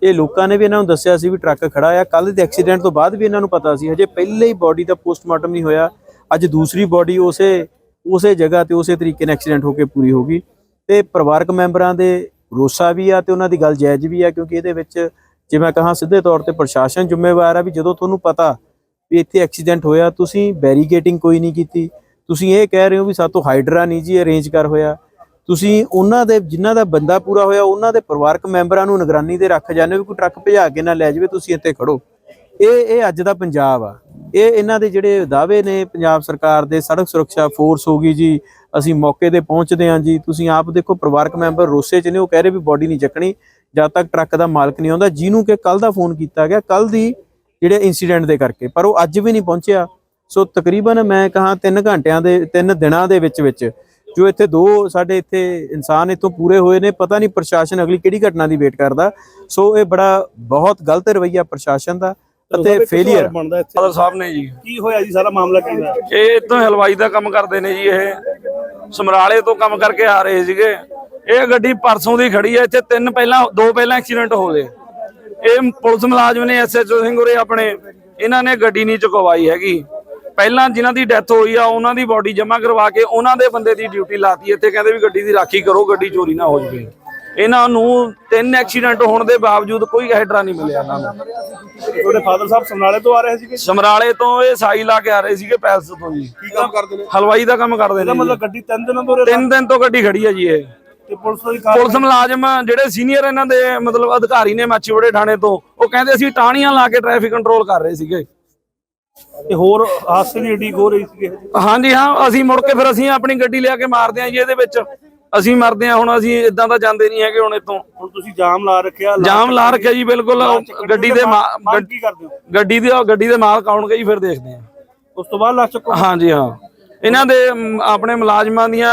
ਇਹ ਲੋਕਾਂ ਨੇ ਵੀ ਇਹਨਾਂ ਨੂੰ ਦੱਸਿਆ ਸੀ ਵੀ ਟਰੱਕ ਖੜਾ ਆ। ਕੱਲ ਦੇ ਐਕਸੀਡੈਂਟ ਤੋਂ ਬਾਅਦ ਵੀ ਇਹਨਾਂ ਨੂੰ ਪਤਾ ਸੀ। ਹਜੇ ਪਹਿਲੇ ਹੀ ਬਾਡੀ ਦਾ ਪੋਸਟਮਾਰਟਮ ਨਹੀਂ ਹੋਇਆ। ਅੱਜ ਦੂਸਰੀ ਬਾਡੀ ਉਸੇ ਉਸੇ ਜਗ੍ਹਾ ਤੇ ਉਸੇ ਤਰੀਕੇ ਨਾਲ ਐਕਸੀਡੈਂਟ ਹੋ ਕੇ ਪੂਰੀ ਹੋ ਗਈ। ਤੇ ਪਰਿਵਾਰਕ ਮੈਂਬਰਾਂ ਦੇ ਰੋਸਾ ਵੀ ਆ ਤੇ ਉਹਨਾਂ ਦੀ ਗੱਲ ਜਾਇਜ਼ ਵੀ ਆ ਕਿਉਂਕਿ ਇਹਦੇ ਵਿੱਚ ਜੇ ਮੈਂ ਕਹਾਂ ਸਿੱਧੇ ਤੌਰ ਤੇ ਪ੍ਰਸ਼ਾਸਨ ਜ਼ਿੰਮੇਵਾਰ ਆ ਵੀ ਜਦੋਂ ਤੁਹਾਨੂੰ ਪਤਾ ਵੀ ਇੱਥੇ ਐਕਸੀਡੈਂਟ ਹੋਇਆ, ਤੁਸੀਂ ਬੈਰੀਕੇਟਿੰਗ ਕੋਈ ਨਹੀਂ ਕੀਤੀ। ਤੁਸੀਂ ਇਹ ਕਹਿ ਰਹੇ ਹੋ ਵੀ ਸਾਤੋਂ ਹਾਈਡਰਾ ਨਹੀਂ ਜੀ ਅਰੇਂਜ ਕਰ ਹੋਇਆ। ਤੁਸੀਂ ਉਹਨਾਂ ਦੇ, ਜਿਨ੍ਹਾਂ ਦਾ ਬੰਦਾ ਪੂਰਾ ਹੋਇਆ, ਉਹਨਾਂ ਦੇ ਪਰਿਵਾਰਕ ਮੈਂਬਰਾਂ ਨੂੰ ਨਿਗਰਾਨੀ ਤੇ ਰੱਖ ਜਾਂਦੇ ਹੋ ਵੀ ਕੋਈ ਟਰੱਕ ਭਜਾ ਕੇ ਨਾ ਲੈ ਜਾਵੇ, ਤੁਸੀਂ ਇੱਥੇ ਖੜੋ। ਇਹ ਇਹ ਅੱਜ ਦਾ ਪੰਜਾਬ ਆ। ਇਹ ਇਹਨਾਂ ਦੇ ਜਿਹੜੇ ਦਾਅਵੇ ਨੇ, ਪੰਜਾਬ ਸਰਕਾਰ ਦੇ ਸੜਕ ਸੁਰੱਖਿਆ ਫੋਰਸ ਹੋ ਗਈ ਜੀ ਅਸੀਂ ਮੌਕੇ ਤੇ ਪਹੁੰਚਦੇ ਹਾਂ ਜੀ। ਤੁਸੀਂ ਆਪ ਦੇਖੋ ਪਰਿਵਾਰਕ ਮੈਂਬਰ ਰੋਸੇ ਚ ਨੇ ਉਹ ਕਹਿ ਰਹੇ ਵੀ ਬੋਡੀ ਨਹੀਂ ਚੱਕਣੀ ਜਦ ਤੱਕ ਟਰੱਕ ਦਾ ਮਾਲਕ ਨਹੀਂ ਆਉਂਦਾ। ਜਿਹਨੂੰ ਕਿ ਕੱਲ ਦਾ ਫੋਨ ਕੀਤਾ ਗਿਆ ਕੱਲ ਦੀ ਜਿਹੜੇ ਇਨਸੀਡੈਂਟ ਦੇ ਕਰਕੇ ਪਰ ਉਹ ਅੱਜ ਵੀ ਨਹੀਂ ਪਹੁੰਚਿਆ। ਸੋ ਤਕਰੀਬਨ ਮੈਂ ਕਹਾ 3 ਘੰਟਿਆਂ ਦੇ 3 ਦਿਨਾਂ ਦੇ ਵਿੱਚ ਵਿੱਚ ਜੋ ਇੱਥੇ ਦੋ ਸਾਡੇ ਇੱਥੇ ਇਨਸਾਨ ਇੱਥੋਂ ਪੂਰੇ ਹੋਏ ਨੇ ਪਤਾ ਨਹੀਂ ਪ੍ਰਸ਼ਾਸਨ ਅਗਲੀ ਕਿਹੜੀ ਘਟਨਾ ਦੀ ਵੇਟ ਕਰਦਾ। ਸੋ ਇਹ ਬੜਾ ਬਹੁਤ ਗਲਤ ਰਵੱਈਆ ਪ੍ਰਸ਼ਾਸਨ ਦਾ ਅਤੇ ਫੇਲਿਅਰ ਬਣਦਾ ਇੱਥੇ। ਫਾਦਰ ਸਾਹਿਬ ਨੇ ਜੀ। ਕੀ ਹੋਇਆ ਜੀ ਸਾਰਾ ਮਾਮਲਾ ਕੀ ਹੈ ਇਹ ਇਤੋਂ ਹਲਵਾਈ ਦਾ ਕੰਮ ਕਰਦੇ ਨੇ ਜੀ ਇਹ। ਸਮਰਾਲੇ ਤੋਂ ਕੰਮ ਕਰਕੇ ਆ ਰਹੇ ਸੀਗੇ। ਇਹ ਗੱਡੀ ਪਰਸੋਂ ਦੀ ਖੜੀ ਹੈ, ਇੱਥੇ ਤਿੰਨ ਪਹਿਲਾਂ, ਦੋ ਪਹਿਲਾਂ ਐਕਸੀਡੈਂਟ ਹੋ ਗਏ। ਇਹ ਪੁਲਿਸ ਮੁਲਾਜ਼ਮ ਨੇ ਐਸਐਚਓ ਸਿੰਘ ਉਰੇ ਆਪਣੇ, ਇਹਨਾਂ ਨੇ ਗੱਡੀ ਨਹੀਂ ਚੁਕਵਾਈ ਹੈਗੀ। ਪਹਿਲਾਂ ਜਿਨ੍ਹਾਂ ਦੀ ਡੈਥ ਹੋਈ ਆ, ਉਹਨਾਂ ਦੀ ਬਾਡੀ ਜਮ੍ਹਾਂ ਕਰਵਾ ਕੇ ਉਹਨਾਂ ਦੇ ਬੰਦੇ ਦੀ ਡਿਊਟੀ ਲਾਤੀ, ਇੱਥੇ ਕਹਿੰਦੇ ਵੀ ਗੱਡੀ ਦੀ ਰਾਖੀ ਕਰੋ, ਗੱਡੀ ਚੋਰੀ ਨਾ ਹੋ ਜਾਵੇ। ਇਹਨਾਂ ਨੂੰ ਤਿੰਨ ਐਕਸੀਡੈਂਟ ਹੋਣ ਦੇ ਬਾਵਜੂਦ ਕੋਈ ਹੈਡਰਾ ਨਹੀਂ ਮਿਲਿਆ ਇਹਨਾਂ ਨੂੰ। ਤੁਹਾਡੇ ਫਾਦਰ ਸਾਹਿਬ ਸਮਨਾਲੇ ਤੋਂ ਆ ਰਹੇ ਸੀਗੇ? ਸਮਰਾਲੇ ਤੋਂ ਇਹ ਸਾਈ ਲਾ ਕੇ ਆ ਰਹੇ ਸੀਗੇ ਪੈਲਸ ਤੋਂ ਜੀ। ਕੀ ਕੰਮ ਕਰਦੇ ਨੇ? ਹਲਵਾਈ ਦਾ ਕੰਮ ਕਰਦੇ ਨੇ ਮਤਲਬ। ਗੱਡੀ ਤਿੰਨ ਦਿਨਾਂ ਤੋਂ ਤਿੰਨ ਦਿਨ ਤੋਂ ਗੱਡੀ ਖੜੀ ਹੈ ਜੀ ਇਹ। ਤੇ ਪੁਲਿਸ ਦੀ ਕਾਰ ਪੁਲਿਸ ਮੁਲਾਜ਼ਮ ਜਿਹੜੇ ਸੀਨੀਅਰ ਇਹਨਾਂ ਦੇ ਮਤਲਬ ਅਧਿਕਾਰੀ ਨੇ ਮਾਚੀਵਾੜੇ ਥਾਣੇ ਤੋਂ ਉਹ ਕਹਿੰਦੇ ਅਸੀਂ ਟਾਹਣੀਆਂ ਲਾ ਕੇ ਟ੍ਰੈਫਿਕ ਕੰਟਰੋਲ ਕਰ ਰਹੇ ਸੀਗੇ। ਤੇ ਹੋਰ ਹਾਦਸੇ ਦੀ ਏਡੀ ਹੋ ਰਹੀ ਸੀਗੇ? ਹਾਂਜੀ ਹਾਂ ਅਸੀਂ ਮੁੜ ਕੇ ਫਿਰ ਅਸੀਂ ਆਪਣੀ ਗੱਡੀ ਲਿਆ ਕੇ ਮਾਰਦੇ ਹਾਂ ਜੀ ਇਹਦੇ ਵਿੱਚ। ਅਸੀਂ ਮਰਦੇ ਹਾਂ ਹੁਣ ਅਸੀਂ ਇਦਾਂ ਤਾਂ ਜਾਂਦੇ ਨਹੀਂ ਹੈਗੇ ਹੁਣ ਇੱਥੋਂ। ਹੁਣ ਤੁਸੀਂ ਜਾਮ ਲਾ ਰੱਖਿਆ ਜਾਮ ਲਾ ਰੱਖਿਆ ਜੀ ਬਿਲਕੁਲ। ਗੱਡੀ ਦੇ ਕੀ ਕਰਦੇ ਹੋ? ਗੱਡੀ ਦੇ ਗੱਡੀ ਦੇ ਮਾਲਕ ਆਉਣਗੇ ਜੀ ਫਿਰ ਦੇਖਦੇ ਹਾਂ ਉਸ ਤੋਂ ਬਾਅਦ ਲਾਸ਼ ਚੱਕੋ। ਹਾਂਜੀ ਹਾਂ। ਇਹਨਾਂ ਦੇ ਆਪਣੇ ਮੁਲਾਜ਼ਮਾਂ ਦੀਆਂ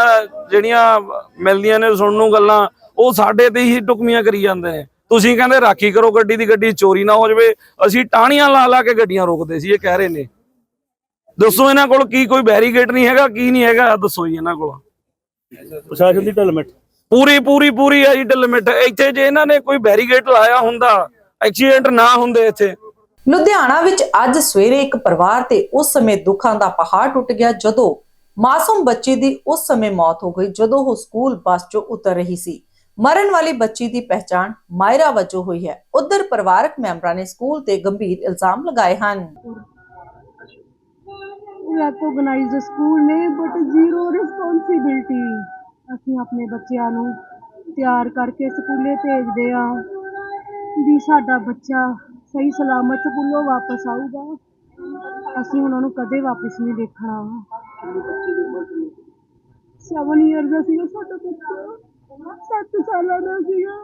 ਜਿਹੜੀਆਂ ਮਿਲਦੀਆਂ ਨੇ ਸੁਣਨ ਨੂੰ ਗੱਲਾਂ ਉਹ ਸਾਡੇ ਤੇ ਹੀ ਟੁਕਮੀਆਂ ਕਰੀ ਜਾਂਦੇ ਨੇ। ਤੁਸੀਂ ਕਹਿੰਦੇ ਰਾਖੀ ਕਰੋ ਗੱਡੀ ਦੀ ਗੱਡੀ ਚੋਰੀ ਨਾ ਹੋ ਜਾਵੇ। ਅਸੀਂ ਟਾਹਣੀਆਂ ਲਾ ਲਾ ਕੇ ਗੱਡੀਆਂ ਰੋਕਦੇ ਸੀ ਇਹ ਕਹਿ ਰਹੇ ਨੇ। ਦੱਸੋ ਇਹਨਾਂ ਕੋਲ ਕੀ ਕੋਈ ਬੈਰੀਗੇਟ ਨਹੀਂ ਹੈਗਾ ਕੀ ਨਹੀਂ ਹੈਗਾ ਦੱਸੋ ਜੀ ਇਹਨਾਂ ਕੋਲ। ਪ੍ਰਸ਼ਾਸਨ ਦੀ ਢਲਮਟ ਪੂਰੀ ਪੂਰੀ ਪੂਰੀ ਹੈ ਜੀ ਲਿਮਿਟ ਇੱਥੇ ਜੇ ਇਹਨਾਂ ਨੇ ਕੋਈ ਬੈਰੀਗੇਟ ਲਾਇਆ ਹੁੰਦਾ ਐਕਸੀਡੈਂਟ ਨਾ ਹੁੰਦੇ ਇੱਥੇ। ਲੁਧਿਆਣਾ ਵਿੱਚ ਅੱਜ ਸਵੇਰੇ ਇੱਕ ਪਰਿਵਾਰ ਤੇ ਉਸ ਸਮੇਂ ਦੁੱਖਾਂ ਦਾ ਪਹਾੜ ਟੁੱਟ ਗਿਆ ਜਦੋਂ ਮਾਸੂਮ ਬੱਚੀ ਦੀ ਉਸ ਸਮੇਂ ਮੌਤ ਹੋ ਗਈ ਜਦੋਂ ਉਹ ਸਕੂਲ ਬੱਸ 'ਚੋਂ ਉਤਰ ਰਹੀ ਸੀ। ਮਰਨ ਵਾਲੀ ਬੱਚੀ ਦੀ ਪਹਿਚਾਣ ਮਾਇਰਾ ਵਜੋਂ ਹੋਈ ਹੈ। ਉਧਰ ਪਰਿਵਾਰਕ ਮੈਂਬਰਾਂ ਨੇ ਸਕੂਲ ਤੇ ਗੰਭੀਰ ਇਲਜ਼ਾਮ ਲਗਾਏ ਹਨ। ਰੈਕੋਗਨਾਈਜ਼ਡ ਸਕੂਲ ਨੇ ਬਟ ਜ਼ੀਰੋ ਰਿਸਪੌਂਸਿਬਿਲਟੀ ਅਸੀਂ ਆਪਣੇ ਬੱਚਿਆਂ ਨੂੰ ਤਿਆਰ ਕਰਕੇ ਸਕੂਲੇ ਭੇਜਦੇ ਆ ਵੀ ਸਾਡਾ ਬੱਚਾ ਸਹੀ ਸਲਾਮਤ ਸਕੂਲੋਂ ਵਾਪਸ ਆਊਗਾ। ਅਸੀਂ ਉਹਨਾਂ ਨੂੰ ਕਦੇ ਵਾਪਸ ਨਹੀਂ ਦੇਖਣਾ। 7 ਇਅਰ ਦਾ ਸੀਗਾ ਸਾਡਾ ਬੱਚਾ। 7 ਸਾਲਾਂ ਦਾ ਸੀਗਾ।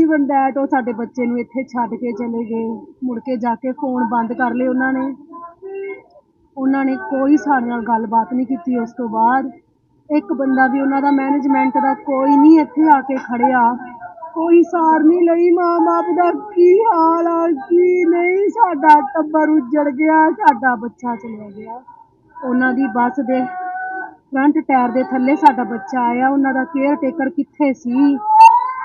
ਈਵਨ ਦੈਟ ਉਹ ਸਾਡੇ ਬੱਚੇ ਨੂੰ ਇੱਥੇ ਛੱਡ ਕੇ ਚਲੇ ਗਏ। ਮੁੜ ਕੇ ਜਾ ਕੇ ਫੋਨ ਬੰਦ ਕਰ ਲਏ ਉਹਨਾਂ ਨੇ। ਉਹਨਾਂ ਨੇ ਕੋਈ ਸਾਡੇ ਨਾਲ ਗੱਲਬਾਤ ਨਹੀਂ ਕੀਤੀ ਉਸ ਤੋਂ ਬਾਅਦ। ਇੱਕ ਬੰਦਾ ਵੀ ਉਹਨਾਂ ਦਾ ਮੈਨੇਜਮੈਂਟ ਦਾ ਕੋਈ ਨਹੀਂ ਇੱਥੇ ਆ ਕੇ ਖੜਿਆ। ਕੋਈ ਸਾਰ ਨਹੀਂ ਲਈ ਮਾਂ-ਬਾਪ ਦਾ ਕੀ ਹਾਲ ਆ, ਕੀ ਨਹੀਂ। ਸਾਡਾ ਟੱਬਰ ਉੱਜੜ ਗਿਆ, ਸਾਡਾ ਬੱਚਾ ਚਲਾ ਗਿਆ। ਉਹਨਾਂ ਦੀ ਬੱਸ ਦੇ ਫਰੰਟ ਟਾਇਰ ਦੇ ਥੱਲੇ ਸਾਡਾ ਬੱਚਾ ਆਇਆ। ਉਹਨਾਂ ਦਾ ਕੇਅਰ ਟੇਕਰ ਕਿੱਥੇ ਸੀ?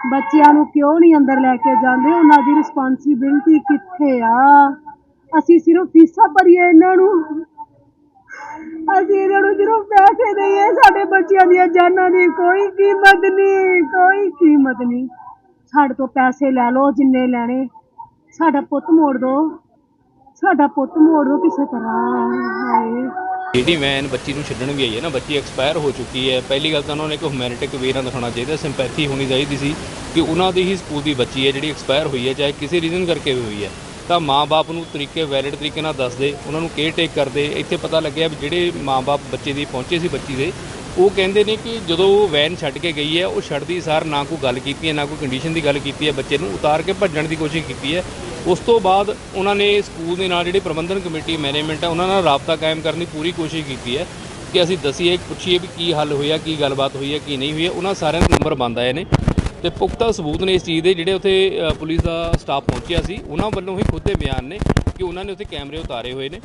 ਬੱਚਿਆਂ ਨੂੰ ਕਿਉਂ ਨਹੀਂ ਅੰਦਰ ਲੈ ਕੇ ਜਾਂਦੇ? ਉਹਨਾਂ ਦੀ ਰਿਸਪਾਂਸਿਬਿਲਟੀ ਕਿੱਥੇ ਆ? ਅਸੀਂ ਸਿਰਫ ਫੀਸਾਂ ਭਰੀਏ ਇਹਨਾਂ ਨੂੰ। ਅਸੀਂ ਇਹਨਾਂ ਨੂੰ ਸਿਰਫ ਪੈਸੇ ਦਈਏ। ਸਾਡੇ ਬੱਚਿਆਂ ਦੀਆਂ ਜਾਨਾਂ ਦੀ ਕੋਈ ਕੀਮਤ ਨਹੀਂ, ਕੋਈ ਕੀਮਤ ਨਹੀਂ। ਸਾਡੇ ਤੋਂ ਪੈਸੇ ਲੈ ਲਓ ਜਿੰਨੇ ਲੈਣੇ। ਸਾਡਾ ਪੁੱਤ ਮੋੜ ਦਿਓ ਸਾਡਾ ਪੁੱਤ ਮੋੜ ਦਿਓ ਕਿਸੇ ਤਰ੍ਹਾਂ। ਹਾਏ। ਜਿਹੜੀ ਵੈਨ ਬੱਚੀ ਨੂੰ ਛੱਡਣ ਵੀ ਆਈ ਹੈ ਨਾ, ਬੱਚੀ ਐਕਸਪਾਇਰ ਹੋ ਚੁੱਕੀ ਹੈ। ਪਹਿਲੀ ਗੱਲ ਤਾਂ ਉਹਨਾਂ ਨੇ ਇੱਕ ਹਿਊਮੈਨਿਟਿਕ ਵੇ ਨਾਲ ਦਿਖਾਉਣਾ ਚਾਹੀਦਾ ਸਿੰਪੈਥੀ ਹੋਣੀ ਚਾਹੀਦੀ ਸੀ ਕਿ ਉਹਨਾਂ ਦੀ ਹੀ ਸਕੂਲ ਦੀ ਬੱਚੀ ਹੈ ਜਿਹੜੀ ਐਕਸਪਾਇਰ ਹੋਈ ਹੈ, ਚਾਹੇ ਕਿਸੇ ਰੀਜ਼ਨ ਕਰਕੇ ਵੀ ਹੋਈ ਹੈ। ਤਾਂ ਮਾਂ-ਬਾਪ ਨੂੰ ਤਰੀਕੇ ਵੈਲਿਡ ਤਰੀਕੇ ਨਾਲ ਦੱਸਦੇ, ਉਹਨਾਂ ਨੂੰ ਕੇਅਰ ਟੇਕ ਕਰਦੇ। ਇੱਥੇ ਪਤਾ ਲੱਗਿਆ ਵੀ ਜਿਹੜੇ ਮਾਂ-ਬਾਪ ਬੱਚੇ ਦੀ ਪਹੁੰਚੇ ਸੀ ਬੱਚੀ ਦੇ ਉਹ ਕਹਿੰਦੇ ਨੇ ਕਿ ਜਦੋਂ ਉਹ ਵੈਨ ਛੱਡ ਕੇ ਗਈ ਹੈ, ਉਹ ਛੱਡਦੀ ਸਾਰ ਨਾ ਕੋਈ ਗੱਲ ਕੀਤੀ ਹੈ, ਨਾ ਕੋਈ ਕੰਡੀਸ਼ਨ ਦੀ ਗੱਲ ਕੀਤੀ ਹੈ, ਬੱਚੇ ਨੂੰ ਉਤਾਰ ਕੇ ਭੱਜਣ ਦੀ ਕੋਸ਼ਿਸ਼ ਕੀਤੀ ਹੈ। ਉਸ ਤੋਂ ਬਾਅਦ ਉਹਨਾਂ ਨੇ ਸਕੂਲ ਦੇ ਨਾਲ ਜਿਹੜੀ ਪ੍ਰਬੰਧਨ ਕਮੇਟੀ ਮੈਨੇਜਮੈਂਟ ਹੈ, ਉਹਨਾਂ ਨਾਲ ਰਾਬਤਾ ਕਾਇਮ ਕਰਨ ਦੀ ਪੂਰੀ ਕੋਸ਼ਿਸ਼ ਕੀਤੀ ਹੈ ਕਿ ਅਸੀਂ ਦਸੀਏ, ਪੁੱਛੀਏ ਵੀ ਕੀ ਹੱਲ ਹੋਇਆ, ਕੀ ਗੱਲਬਾਤ ਹੋਈ ਹੈ, ਕੀ ਨਹੀਂ ਹੋਈ ਹੈ। ਉਹਨਾਂ ਸਾਰਿਆਂ ਦੇ ਨੰਬਰ ਬੰਦ ਆਏ ਨੇ ਤੇ ਪੁਖਤਾ ਸਬੂਤ ਨੇ ਇਸ ਚੀਜ਼ ਦੇ ਜਿਹੜੇ ਉੱਥੇ ਪੁਲਿਸ ਦਾ ਸਟਾਫ ਪਹੁੰਚਿਆ ਸੀ, ਉਹਨਾਂ ਵੱਲੋਂ ਹੀ ਖੁਦ ਦੇ ਬਿਆਨ ਨੇ ਕਿ ਉਹਨਾਂ ਨੇ ਉੱਥੇ ਕੈਮਰੇ ਉਤਾਰੇ ਹੋਏ ਨੇ।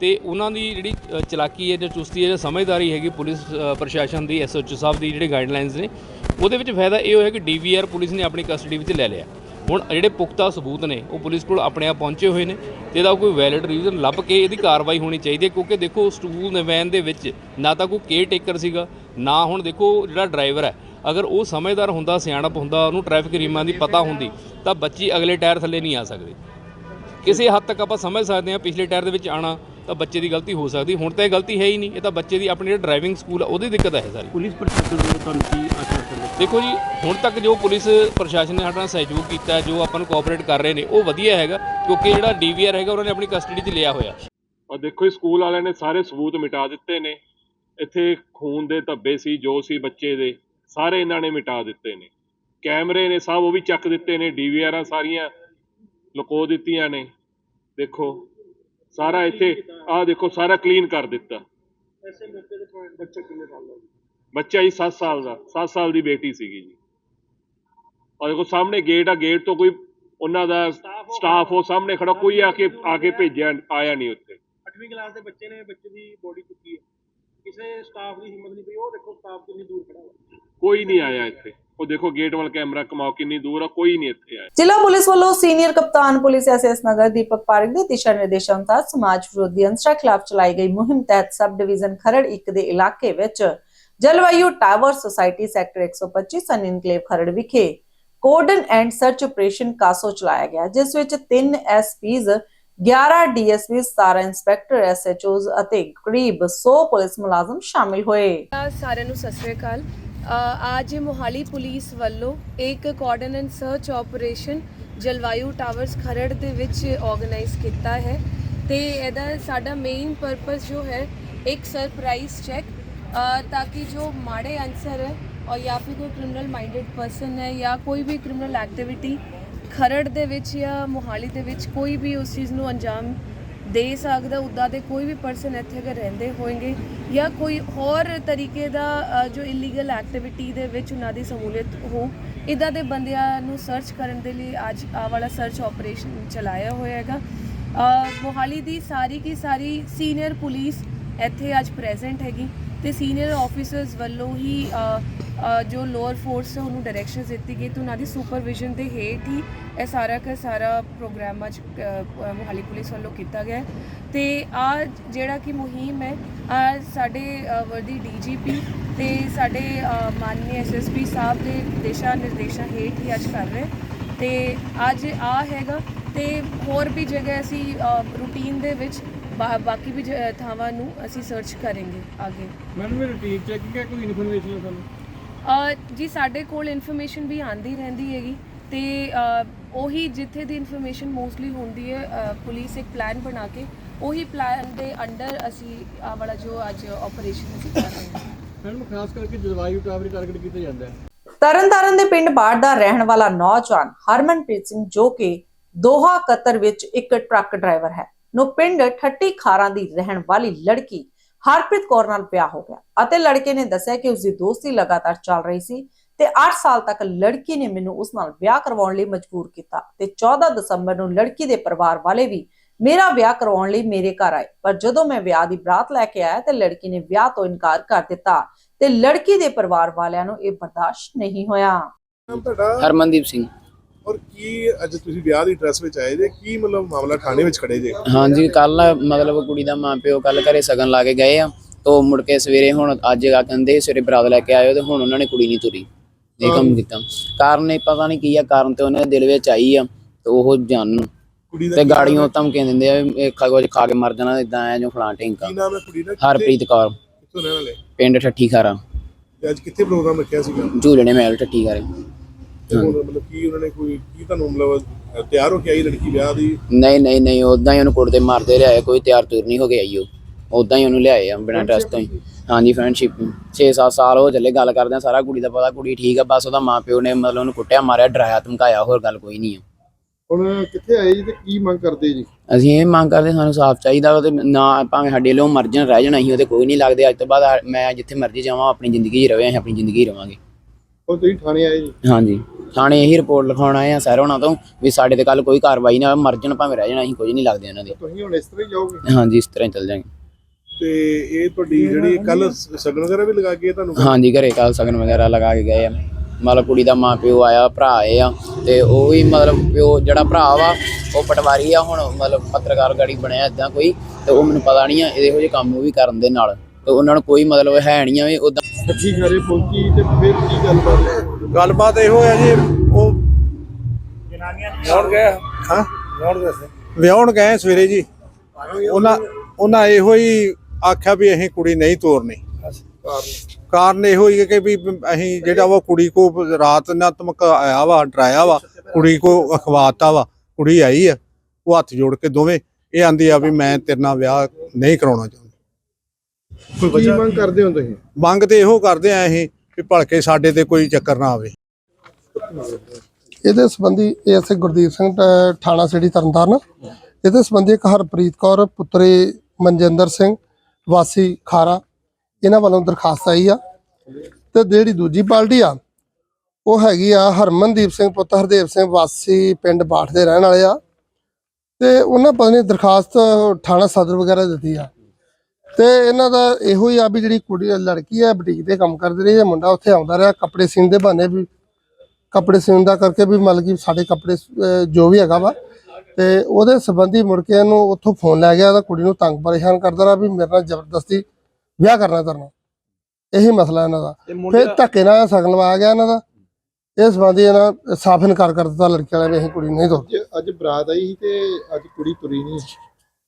ਤੇ ਉਹਨਾਂ ਦੀ ਜਿਹੜੀ ਚਲਾਕੀ ਹੈ, ਜਾਂ ਚੁਸਤੀ ਹੈ, ਜਾਂ ਸਮਝਦਾਰੀ ਹੈਗੀ ਪੁਲਿਸ ਪ੍ਰਸ਼ਾਸਨ ਦੀ ਐਸਐਚਓ ਸਾਹਿਬ ਦੀ ਜਿਹੜੇ ਗਾਈਡਲਾਈਨਸ ਨੇ, ਉਹਦੇ ਵਿੱਚ ਫਾਇਦਾ ਇਹ ਹੋਇਆ ਕਿ ਡੀਵੀਆਰ ਪੁਲਿਸ ਨੇ ਆਪਣੀ ਕਸਟਡੀ ਵਿੱਚ ਲੈ ਲਿਆ। ਹੁਣ ਜਿਹੜੇ ਪੁਖਤਾ ਸਬੂਤ ਨੇ, ਉਹ ਪੁਲਿਸ ਕੋਲ ਆਪਣੇ ਆਪ ਪਹੁੰਚੇ ਹੋਏ ਨੇ, ਤੇ ਇਹਦਾ ਕੋਈ ਵੈਲਿਡ ਰੀਜ਼ਨ ਲੱਭ ਕੇ ਇਹਦੀ ਕਾਰਵਾਈ ਹੋਣੀ ਚਾਹੀਦੀ ਹੈ, ਕਿਉਂਕਿ ਦੇਖੋ ਸਟੂਲ ਦੇ ਵੈਨ ਦੇ ਵਿੱਚ ਨਾ ਤਾਂ ਕੋਈ ਕੇਅਰ ਟੇਕਰ ਸੀਗਾ, ਨਾ ਹੁਣ ਦੇਖੋ ਜਿਹੜਾ ਡਰਾਈਵਰ ਹੈ। ਅਗਰ ਉਹ ਸਮਝਦਾਰ ਹੁੰਦਾ, ਸਿਆਣਪ ਹੁੰਦਾ, ਉਹਨੂੰ ਟ੍ਰੈਫਿਕ ਨਿਯਮਾਂ ਦੀ ਪਤਾ ਹੁੰਦੀ, ਤਾਂ ਬੱਚੀ ਅਗਲੇ ਟਾਇਰ ਥੱਲੇ ਨਹੀਂ ਆ ਸਕਦੀ। ਕਿਸੇ ਹੱਦ ਤੱਕ ਆਪਾਂ ਸਮਝ ਸਕਦੇ ਹਾਂ ਪਿਛਲੇ ਟਾਇਰ ਦੇ ਵਿੱਚ ਆਣਾ ਤਾਂ ਬੱਚੇ ਦੀ ਗਲਤੀ ਹੋ ਸਕਦੀ ਹੁਣ ਤਾਂ ਇਹ ਗਲਤੀ ਹੈ ਹੀ ਨਹੀਂ ਇਹ ਤਾਂ ਬੱਚੇ ਦੀ ਆਪਣੀ ਜਿਹੜਾ ਡਰਾਈਵਿੰਗ ਸਕੂਲ ਆ ਉਹਦੀ ਦਿੱਕਤ ਹੈ ਸਾਰੀ। ਪੁਲਿਸ ਪ੍ਰਸ਼ਾਸਨ ਵੱਲੋਂ ਤੁਹਾਨੂੰ ਕੀ ਆਸ਼ਵਾਸਨ ਦੇਖੋ ਜੀ ਹੁਣ ਤੱਕ ਜੋ ਪੁਲਿਸ ਪ੍ਰਸ਼ਾਸਨ ਨੇ ਸਾਡਾ ਨਾਲ ਸਹਿਯੋਗ ਕੀਤਾ ਜੋ ਆਪਾਂ ਨੂੰ ਕੋਆਪਰੇਟ ਕਰ ਰਹੇ ਨੇ ਉਹ ਵਧੀਆ ਹੈਗਾ ਕਿਉਂਕਿ ਜਿਹੜਾ ਡੀਵੀਆਰ ਹੈਗਾ ਉਹਨਾਂ ਨੇ ਆਪਣੀ ਕਸਟਡੀ 'ਚ ਲਿਆ ਹੋਇਆ। ਔਰ ਦੇਖੋ ਇਹ ਸਕੂਲ ਵਾਲਿਆਂ ਨੇ ਸਾਰੇ ਸਬੂਤ ਮਿਟਾ ਦਿੱਤੇ ਨੇ। ਇੱਥੇ ਖੂਨ ਦੇ ਧੱਬੇ ਸੀ ਜੋ ਸੀ ਬੱਚੇ ਦੇ ਸਾਰੇ ਇਹਨਾਂ ਨੇ ਮਿਟਾ ਦਿੱਤੇ ਨੇ। ਕੈਮਰੇ ਨੇ ਸਭ ਉਹ ਵੀ ਚੱਕ ਦਿੱਤੇ ਨੇ ਡੀਵੀਆਰਾਂ ਸਾਰੀਆਂ ਲੁਕੋ ਦਿੱਤੀਆਂ ਨੇ। ਦੇਖੋ ਸਾਰਾ ਇੱਥੇ ਆਹ ਦੇਖੋ ਸਾਰਾ ਕਲੀਨ ਕਰ ਦਿੱਤਾ। ਐਸੇ ਮੌਕੇ ਤੇ ਤੁਹਾਡਾ ਬੱਚਾ ਕਿੰਨੇ ਸਾਲ ਦਾ? ਬੱਚਾ ਜੀ 7 ਸਾਲ ਦਾ 7 ਸਾਲ ਦੀ ਬੇਟੀ ਸੀਗੀ ਜੀ। ਔਰ ਦੇਖੋ ਸਾਹਮਣੇ ਗੇਟ ਆ ਗੇਟ ਤੋਂ ਕੋਈ ਉਹਨਾਂ ਦਾ ਸਟਾਫ ਉਹ ਸਾਹਮਣੇ ਖੜਾ ਕੋਈ ਆ ਕੇ ਆ ਕੇ ਭੇਜਿਆ ਆਇਆ ਨਹੀਂ ਉੱਥੇ। 8ਵੀਂ ਕਲਾਸ ਦੇ ਬੱਚੇ ਨੇ ਬੱਚੇ ਦੀ ਬੋਡੀ ਚੁੱਕੀ ਹੈ। ਕਿਸੇ ਸਟਾਫ ਦੀ ਹਿੰਮਤ ਨਹੀਂ ਪਈ ਉਹ ਦੇਖੋ ਸਟਾਫ ਕਿੰਨੀ ਦੂਰ ਖੜਾ ਹੈ ਕੋਈ ਨਹੀਂ ਆਇਆ ਇੱਥੇ। ਉਹ ਦੇਖੋ ਗੇਟ ਵਾਲਾ ਕੈਮਰਾ ਕਮਾਓ ਕਿੰਨੀ ਦੂਰ ਆ ਕੋਈ ਨਹੀਂ ਇੱਥੇ ਆਇਆ। ਜ਼ਿਲ੍ਹਾ ਪੁਲਿਸ ਵੱਲੋਂ ਸੀਨੀਅਰ ਕਪਤਾਨ police S S Nagar Deepak Pareek ਦੇ ਦਿਸ਼ਾ ਨਿਰਦੇਸ਼ਾਂ ਅਨੁਸਾਰ ਸਮਾਜ ਵਿਰੋਧੀ ਅੰਸਰਾਂ ਖਿਲਾਫ ਚਲਾਈ ਗਈ ਮੁਹਿੰਮ ਤਹਿਤ ਸਬ ਡਿਵੀਜ਼ਨ ਖਰੜ 1 ਦੇ ਇਲਾਕੇ ਵਿੱਚ Jalvayu tower society sector 125 sun enclave Kharar ਵਿਖੇ cordon and search operation CASO ਚਲਾਇਆ ਗਿਆ ਜਿਸ ਵਿੱਚ 3 ਐਸਪੀਜ਼ 11 ਡੀਐਸਪੀ 17 ਇੰਸਪੈਕਟਰ ਐਸਐਚਓਜ਼ ਅਤੇ ਕਰੀਬ 100 ਪੁਲਿਸ ਮੁਲਾਜ਼ਮ ਸ਼ਾਮਿਲ ਹੋਏ। ਸਾਰਿਆਂ ਨੂੰ ਸਤਿ ਸ੍ਰੀ ਅਕਾਲ। ਅ, ਅੱਜ ਮੋਹਾਲੀ ਪੁਲਿਸ ਵੱਲੋਂ ਇੱਕ cordon search operation Jalvayu towers Kharar ਦੇ ਵਿੱਚ ਆਰਗੇਨਾਈਜ਼ ਕੀਤਾ ਹੈ ਤੇ ਇਹਦਾ ਸਾਡਾ ਮੇਨ ਪਰਪਸ ਜੋ ਹੈ ਇੱਕ ਸਰਪ੍ਰਾਈਜ਼ ਚੈੱਕ ਤਾਂ ਕਿ ਜੋ ਮਾੜੇ ਅਨਸਰ ਹੈ ਔਰ ਜਾਂ ਫਿਰ ਕੋਈ ਕ੍ਰਿਮੀਨਲ ਮਾਈਂਡਡ ਪਰਸਨ ਹੈ ਜਾਂ ਕੋਈ ਵੀ ਕ੍ਰਿਮੀਨਲ ਐਕਟੀਵਿਟੀ ਖਰੜ ਦੇ ਵਿੱਚ ਜਾਂ ਮੋਹਾਲੀ ਦੇ ਵਿੱਚ ਕੋਈ ਵੀ ਉਸ ਚੀਜ਼ ਨੂੰ ਅੰਜਾਮ ਦੇ ਸਕਦਾ ਉੱਦਾਂ ਦੇ ਕੋਈ ਵੀ ਪਰਸਨ ਇੱਥੇ ਅਗਰ ਰਹਿੰਦੇ ਹੋਣਗੇ ਜਾਂ ਕੋਈ ਹੋਰ ਤਰੀਕੇ ਦਾ ਅ, ਜੋ ਇਲੀਗਲ ਐਕਟੀਵਿਟੀ ਦੇ ਵਿੱਚ ਉਹਨਾਂ ਦੀ ਸਮੂਲੀਅਤ ਹੋ ਇਦਾਂ ਦੇ ਬੰਦਿਆਂ ਨੂੰ ਸਰਚ ਕਰਨ ਦੇ ਲਈ ਅੱਜ ਆ ਵਾਲਾ ਸਰਚ ਆਪਰੇਸ਼ਨ ਚਲਾਇਆ ਹੋਇਆ ਹੈਗਾ। ਅ, ਮੋਹਾਲੀ ਦੀ ਸਾਰੀ ਕੀ ਸਾਰੀ ਸੀਨੀਅਰ ਪੁਲਿਸ ਇੱਥੇ ਅੱਜ ਪ੍ਰੈਜ਼ੈਂਟ ਹੈਗੀ। ਤੇ ਸੀਨੀਅਰ ਆਫੀਸਰਸ ਵੱਲੋਂ ਹੀ ਜੋ ਲੋਅਰ ਫੋਰਸ ਉਹਨੂੰ ਡਾਇਰੈਕਸ਼ਨਸ ਦਿੱਤੀ ਗਈ ਤੇ ਉਹਨਾਂ ਦੀ ਸੁਪਰਵਿਜ਼ਨ ਦੇ ਹੇਠ ਹੀ ਇਹ ਸਾਰਾ ਦਾ ਸਾਰਾ ਪ੍ਰੋਗਰਾਮ ਅੱਜ ਅ, ਮੋਹਾਲੀ ਪੁਲਿਸ ਵੱਲੋਂ ਕੀਤਾ ਗਿਆ ਹੈ। ਤੇ ਆ ਜਿਹੜਾ ਕਿ ਮੁਹਿੰਮ ਹੈ ਆ ਸਾਡੇ ਅ, ਵਰਦੀ ਡੀਜੀਪੀ ਤੇ ਸਾਡੇ ਅ, ਮਾਨਨੀय ਐਸਐਸਪੀ ਸਾਹਿਬ ਦੇ ਦਿਸ਼ਾ ਨਿਰਦੇਸ਼ਾਂ ਹੇਠ ਹੀ ਅੱਜ ਕਰ ਰਹੇ ਤੇ ਅੱਜ ਆ ਹੈਗਾ ਤੇ ਹੋਰ ਵੀ ਜਗ੍ਹਾ ਅਸੀਂ ਰੂਟੀਨ ਦੇ ਵਿੱਚ ਬਾ- ਬਾਕੀ ਵੀ ਜ- ਥਾਵਾਂ ਨੂੰ ਅਸੀਂ ਸਰਚ ਕਰਾਂਗੇ ਅੱਗੇ। ਮੈਡਮ ਇਹ ਰੂਟੀਨ ਚੈਕਿੰਗ ਹੈ? ਕੋਈ ਇਨਫੋਰਮੇਸ਼ਨ ਹੈ ਤੁਹਾਨੂੰ? ਅ, ਜੀ ਸਾਡੇ ਕੋਲ ਇਨਫੋਰਮੇਸ਼ਨ ਵੀ ਆਂਦੀ ਰਹਿੰਦੀ ਹੈਗੀ ਤੇ ਅ, ਉਹੀ ਜਿੱਥੇ ਦੀ ਇਨਫੋਰਮੇਸ਼ਨ ਮੋਸਟਲੀ ਹੁੰਦੀ ਹੈ ਅ, ਪੁਲਿਸ ਇੱਕ ਪਲਾਨ ਬਣਾ ਕੇ ਉਹੀ ਪਲਾਨ ਦੇ ਅੰਡਰ ਅਸੀਂ ਆ ਵਾਲਾ ਜੋ ਅੱਜ ਆਪਰੇਸ਼ਨ ਅਸੀਂ ਕਰ ਰਹੇ ਹਾਂ। ਮੈਡਮ ਖਾਸ ਕਰਕੇ ਜਲਵਾਯੂ ਟਾਵਰ ਟਾਰਗੇਟ ਕੀਤਾ ਜਾਂਦਾ ਹੈ। ਤਰਨਤਾਰਨ ਦੇ ਪਿੰਡ ਬਾੜ ਦਾ ਰਹਿਣ ਵਾਲਾ ਨੌਜਵਾਨ ਹਰਮਨਪ੍ਰੀਤ ਸਿੰਘ ਜੋ ਕਿ ਦੋਹਾ ਕਤਰ ਵਿੱਚ ਇੱਕ ਟਰੱਕ ਡਰਾਈਵਰ ਹੈ। ਨੂੰ ਪਿੰਡ ਠੱਟੀ ਖਾਰਾਂ ਦੀ ਰਹਿਣ ਵਾਲੀ ਲੜਕੀ ਹਰਪ੍ਰੀਤ ਕੌਰ ਨਾਲ ਵਿਆਹ ਹੋ ਗਿਆ ਅਤੇ ਲੜਕੇ ਨੇ ਦੱਸਿਆ ਕਿ ਉਸ ਦੀ ਦੋਸਤੀ ਲਗਾਤਾਰ ਚੱਲ ਰਹੀ ਸੀ ਤੇ 8 ਸਾਲ ਤੱਕ ਲੜਕੀ ਨੇ ਮੈਨੂੰ ਉਸ ਨਾਲ ਵਿਆਹ ਕਰਵਾਉਣ ਲਈ ਮਜਬੂਰ ਕੀਤਾ ਤੇ 14 ਦਸੰਬਰ ਨੂੰ ਲੜਕੀ ਦੇ ਪਰਿਵਾਰ ਵਾਲੇ ਵੀ ਮੇਰਾ ਵਿਆਹ ਕਰਵਾਉਣ ਲਈ ਮੇਰੇ ਘਰ ਆਏ। ਪਰ ਜਦੋਂ ਮੈਂ ਵਿਆਹ ਦੀ ਬਰਾਤ ਲੈ ਕੇ ਆਇਆ ਤੇ ਲੜਕੀ ਨੇ ਵਿਆਹ ਤੋਂ ਇਨਕਾਰ ਕਰ ਦਿੱਤਾ ਤੇ ਲੜਕੀ ਦੇ ਪਰਿਵਾਰ ਵਾਲਿਆਂ ਨੂੰ ਇਹ ਬਰਦਾਸ਼ਤ ਨਹੀਂ ਹੋਇਆ। ਹਰਮਨਦੀਪ ਸਿੰਘ। ਔਰ ਕੀ ਅੱਜ ਤੁਸੀਂ ਵਿਆਹ ਦੀ ਡਰੈਸ ਵਿੱਚ ਆਏ ਜੇ? ਕੀ ਮਤਲਬ ਮਾਮਲਾ ਥਾਣੇ ਵਿੱਚ ਖੜੇ ਜੇ? ਹਾਂਜੀ ਕੱਲ ਮਤਲਬ ਕੁੜੀ ਦਾ ਮਾਂ ਪਿਓ ਕੱਲ ਘਰੇ ਸਗਨ ਲਾ ਕੇ ਗਏ ਆ ਤੋਂ ਮੁੜ ਕੇ ਸਵੇਰੇ ਹੁਣ ਅੱਜ ਆ ਕਹਿੰਦੇ ਸਵੇਰੇ ਬਰਾਤ ਲੈ ਕੇ ਆਇਓ ਤੇ ਹੁਣ ਉਹਨਾਂ ਨੇ ਕੁੜੀ ਨਹੀਂ ਤੁਰੀ ਇਹ ਕੰਮ ਕੀਤਾ। ਕਾਰਨ ਇਹ ਪਤਾ ਨਹੀਂ ਕੀ ਆ ਕਾਰਨ ਤੇ ਉਹਨਾਂ ਦੇ ਦਿਲ ਵਿੱਚ ਆਈ ਆ ਤੇ ਉਹ ਜਾਣਨ। ਕੁੜੀ ਦਾ ਤੇ ਗਾੜੀਆਂ ਧਮਕੀਆਂ ਦਿੰਦੇ ਆ ਵੀ ਇਹ ਖਾ ਕੁਝ ਖਾ ਕੇ ਮਰ ਜਾਣਾ ਇਦਾਂ ਆ ਜੋ ਫਲਾਂ ਢਿੰਕਾ ਕੀ ਨਾਮ ਹੈ ਕੁੜੀ ਦਾ? ਹਰਪ੍ਰੀਤ ਕੌਰ। ਕਿੱਥੋਂ ਰਹਿਣ ਵਾਲੇ? ਪਿੰਡ ਠੱਠੀ ਖਾਰਾ। ਤੇ ਅੱਜ ਕਿੱਥੇ ਪ੍ਰੋਗਰਾਮ ਰੱਖਿਆ ਸੀਗਾ? ਝੂਲਣੇ ਮਹਿਲ ਠੱਠੀ ਖਾਰੇ। ਤੇ ਹੁਣ ਮਤਲਬ ਕੀ ਉਹਨਾਂ ਨੇ ਕੋਈ ਕੀ ਤੁਹਾਨੂੰ ਮਤਲਬ ਅ, ਤਿਆਰ ਹੋ ਕੇ ਆਈ ਲੜਕੀ ਵਿਆਹ ਦੀ? ਨਹੀਂ ਨਹੀਂ ਨਹੀਂ ਉਦਾਂ ਹੀ ਉਹਨੂੰ ਕੁੱਟਦੇ ਮਾਰਦੇ ਲਿਆਏ ਕੋਈ ਤਿਆਰ ਤੁਰ ਨਹੀਂ ਹੋ ਗਿਆ ਉਹ। ਉਦਾਂ ਹੀ ਉਹਨੂੰ ਲਿਆਏ ਆ ਬਿਨਾਂ ਟੈਸਟ ਤੋਂ ਹੀ। ਹਾਂਜੀ ਫਰੈਂਡਸ਼ਿਪ 6-7 ਸਾਲ ਹੋ ਚੱਲੇ ਗੱਲ ਕਰਦੇ ਆ ਸਾਰਾ ਕੁੜੀ ਦਾ ਪਤਾ ਕੁੜੀ ਠੀਕ ਆ ਬਸ ਉਹਦਾ ਮਾਪਿਓ ਨੇ ਮਤਲਬ ਉਹਨੂੰ ਕੁੱਟਿਆ ਮਾਰਿਆ ਡਰਾਇਆ ਧਮਕਾਇਆ ਹੋਰ ਗੱਲ ਕੋਈ ਨਹੀਂ ਆ। ਹੁਣ ਕਿੱਥੇ ਆਏ ਜੀ ਤੇ ਕੀ ਮੰਗ ਕਰਦੇ ਜੀ? ਅਸੀਂ ਇਹ ਮੰਗ ਕਰਦੇ ਸਾਨੂੰ ਸਾਫ਼ ਚਾਹੀਦਾ ਤੇ ਨਾ ਭਾਵੇਂ ਸਾਡੇ ਲੋ ਮਰਜਨ ਰਹਿ ਜਾਣਾ ਅਸੀਂ ਉਹਦੇ ਕੋਈ ਨਹੀਂ ਲੱਗਦੇ। ਅੱਜ ਤੋਂ ਬਾਅਦ ਮੈਂ ਜਿੱਥੇ ਮਰਜ਼ੀ ਜਾਵਾਂ ਆਪਣੀ ਜ਼ਿੰਦਗੀ 'ਚ ਰਵੇ ਅਸੀਂ ਆਪਣੀ ਜ਼ਿੰਦਗੀ ਰਵਾਂਗੇ। ਹੁਣ ਤੁਸੀਂ ਥਾਣੇ ਆਏ ਜੀ? ਹਾਂਜੀ। ਥਾਣੇ ਇਹੀ ਰਿਪੋਰਟ ਲਿਖਾਉਣ ਆਏ ਆ ਸਰ ਹੋਣਾ ਤੋਂ ਵੀ ਸਾਡੇ ਤੇ ਕੱਲ ਕੋਈ ਕਾਰਵਾਈ ਨਾ ਹੋਵੇ ਮਰਜਨ ਭਾਵੇਂ ਰਹਿ ਜਾਣਾ ਅਸੀਂ ਕੁਝ ਨਹੀਂ ਲੱਗਦੇ ਉਹਨਾਂ ਦੇ। ਤੁਸੀਂ ਹੁਣ ਇਸ ਤਰ੍ਹਾਂ ਹੀ ਜਾਓਗੇ? ਹਾਂਜੀ ਇਸ ਤਰ੍ਹਾਂ ਹੀ ਚੱਲ ਜਾਵਾਂਗੇ। ਤੇ ਇਹ ਤੁਹਾਡੀ ਜਿਹੜੀ ਕੱਲ ਸਗਨ ਵਗੈਰਾ ਵੀ ਲਗਾ ਕੇ ਤੁਹਾਨੂੰ? ਹਾਂਜੀ ਘਰੇ ਕੱਲ ਸਗਨ ਵਗੈਰਾ ਲਗਾ ਕੇ ਗਏ ਆ। ਮਤਲਬ ਕੁੜੀ ਦਾ ਮਾਂ ਪਿਓ ਆਇਆ ਭਰਾ ਆਏ ਆ ਤੇ ਉਹ ਵੀ ਮਤਲਬ ਪਿਓ ਜਿਹੜਾ ਭਰਾ ਵਾ ਉਹ ਪਟਵਾਰੀ ਆ ਹੁਣ ਮਤਲਬ ਪੱਤਰਕਾਰ ਗਾੜੀ ਬਣਿਆ ਇਦਾਂ ਕੋਈ ਤੇ ਉਹ ਮੈਨੂੰ ਪਤਾ ਨਹੀਂ ਆ ਇਹੋ ਜਿਹੇ ਕੰਮ ਉਹ ਵੀ ਕਰਨ ਦੇ ਨਾਲ। ਤੇ ਉਹਨਾਂ ਨੂੰ ਕੋਈ ਮਤਲਬ ਹੈ ਨਹੀਂ ਆ ਵੀ ਉਦਾਂ ਠੱਠੀ ਘਰੇ ਪਹੁੰਚੀ ਤੇ ਫਿਰ ਕੀ ਗੱਲਬਾਤ? ਗੱਲਬਾਤ ਇਹੋ ਹੈ ਜੀ ਉਹ ਜਨਾਨੀਆਂ ਵਿਆਹਣ ਗਏ ਹਾਂ? ਵਿਆਹਣ ਗਏ ਸਵੇਰੇ ਜੀ। ਉਹਨਾਂ ਉਹਨਾਂ ਇਹੋ ਹੀ ਆਖਿਆ ਵੀ ਅਸੀਂ ਕੁੜੀ ਨਹੀਂ ਤੋਰਨੀ। ਕਾਰਨ? ਇਹੋ ਹੀ ਕਿ ਵੀ ਅਸੀਂ ਜਿਹੜਾ ਵਾ ਕੁੜੀ ਕੋ ਰਾਤ ਨਾ ਧਮਕਾਇਆ ਵਾ ਡਰਾਇਆ ਵਾ ਕੁੜੀ ਕੋ ਅਖਵਾਤਾ ਵਾ ਕੁੜੀ ਆਈ ਆ ਉਹ ਹੱਥ ਜੋੜ ਕੇ ਦੋਵੇਂ ਇਹ ਆਂਦੀ ਆ ਵੀ ਮੈਂ ਤੇਰੇ ਨਾਲ ਵਿਆਹ ਨਹੀਂ ਕਰਾਉਣਾ ਚਾਹੁੰਦੀ। ਕੀ ਮੰਗ ਕਰਦੇ ਹੋ ਤੁਸੀਂ? ਮੰਗ ਤੇ ਇਹੋ ਕਰਦੇ ਆ ਅਸੀਂ ਵੀ ਭਲਕੇ ਸਾਡੇ ਤੇ ਕੋਈ ਚੱਕਰ ਨਾ ਆਵੇ। ਇਹਦੇ ਸੰਬੰਧੀ ਐਸਏ ਗੁਰਦੀਪ ਸਿੰਘ ਅ, ਥਾਣਾ ਸਿਟੀ ਤਰਨਤਾਰਨ। ਇਹਦੇ ਸੰਬੰਧੀ ਇੱਕ ਹਰਪ੍ਰੀਤ ਕੌਰ ਪੁੱਤਰੀ ਮਨਜਿੰਦਰ ਸਿੰਘ ਵਾਸੀ ਖਾਰਾ ਇਹਨਾਂ ਵੱਲੋਂ ਦਰਖਾਸਤ ਆਈ ਆ। ਤੇ ਜਿਹੜੀ ਦੂਜੀ ਪਾਰਟੀ ਆ ਉਹ ਹੈਗੀ ਆ ਹਰਮਨਦੀਪ ਸਿੰਘ ਪੁੱਤ ਹਰਦੇਵ ਸਿੰਘ ਵਾਸੀ ਪਿੰਡ ਬਾਠ ਦੇ ਰਹਿਣ ਵਾਲੇ ਆ। ਤੇ ਉਹਨਾਂ ਪਤਾ ਨਹੀਂ ਦਰਖਾਸਤ ਥਾਣਾ ਸਦਰ ਵਗੈਰਾ ਦਿੱਤੀ ਆ। ਤੇ ਇਹਨਾਂ ਦਾ ਇਹੋ ਹੀ ਆ ਵੀ ਜਿਹੜੀ ਕੁੜੀ ਲੜਕੀ ਆ ਬੁਟੀਕ ਤੇ ਕੰਮ ਕਰਦੀ ਰਹੀ ਹੈ ਮੁੰਡਾ ਉੱਥੇ ਆਉਂਦਾ ਰਿਹਾ ਕੱਪੜੇ ਸੀਨ ਦੇ ਬਹਾਨੇ ਵੀ ਕੱਪੜੇ ਸਿਉਣ ਦਾ ਕਰਕੇ ਵੀ ਮਤਲਬ ਕਿ ਸਾਡੇ ਕੱਪੜੇ ਜੋ ਵੀ ਹੈਗਾ ਵਾ। ਤੇ ਉਹਦੇ ਸੰਬੰਧੀ ਮੁੜ ਕੇ ਇਹਨੂੰ ਉੱਥੋਂ ਫੋਨ ਲੈ ਗਿਆ ਤਾਂ ਕੁੜੀ ਨੂੰ ਤੰਗ ਪਰੇਸ਼ਾਨ ਕਰਦਾ ਰਿਹਾ ਵੀ ਮੇਰੇ ਨਾਲ ਜ਼ਬਰਦਸਤੀ ਵਿਆਹ ਕਰਨਾ ਕਰਨਾ ਇਹੀ ਮਸਲਾ ਇਹਨਾਂ ਦਾ। ਫਿਰ ਧੱਕੇ ਨਾਲ ਸਗਨ ਲਵਾਇਆ ਗਿਆ ਇਹਨਾਂ ਦਾ। ਇਸ ਸੰਬੰਧੀ ਇਹਨਾਂ ਸਾਫ਼ ਇਨਕਾਰ ਕਰ ਦਿੱਤਾ ਲੜਕੀ ਵਾਲਿਆਂ ਨੇ ਅਸੀਂ ਕੁੜੀ ਨਹੀਂ ਦੋ ਅੱਜ ਬਰਾਤ ਆਈ ਸੀ ਤੇ ਅੱਜ ਕੁੜੀ ਤੁਰੀ ਨਹੀਂ।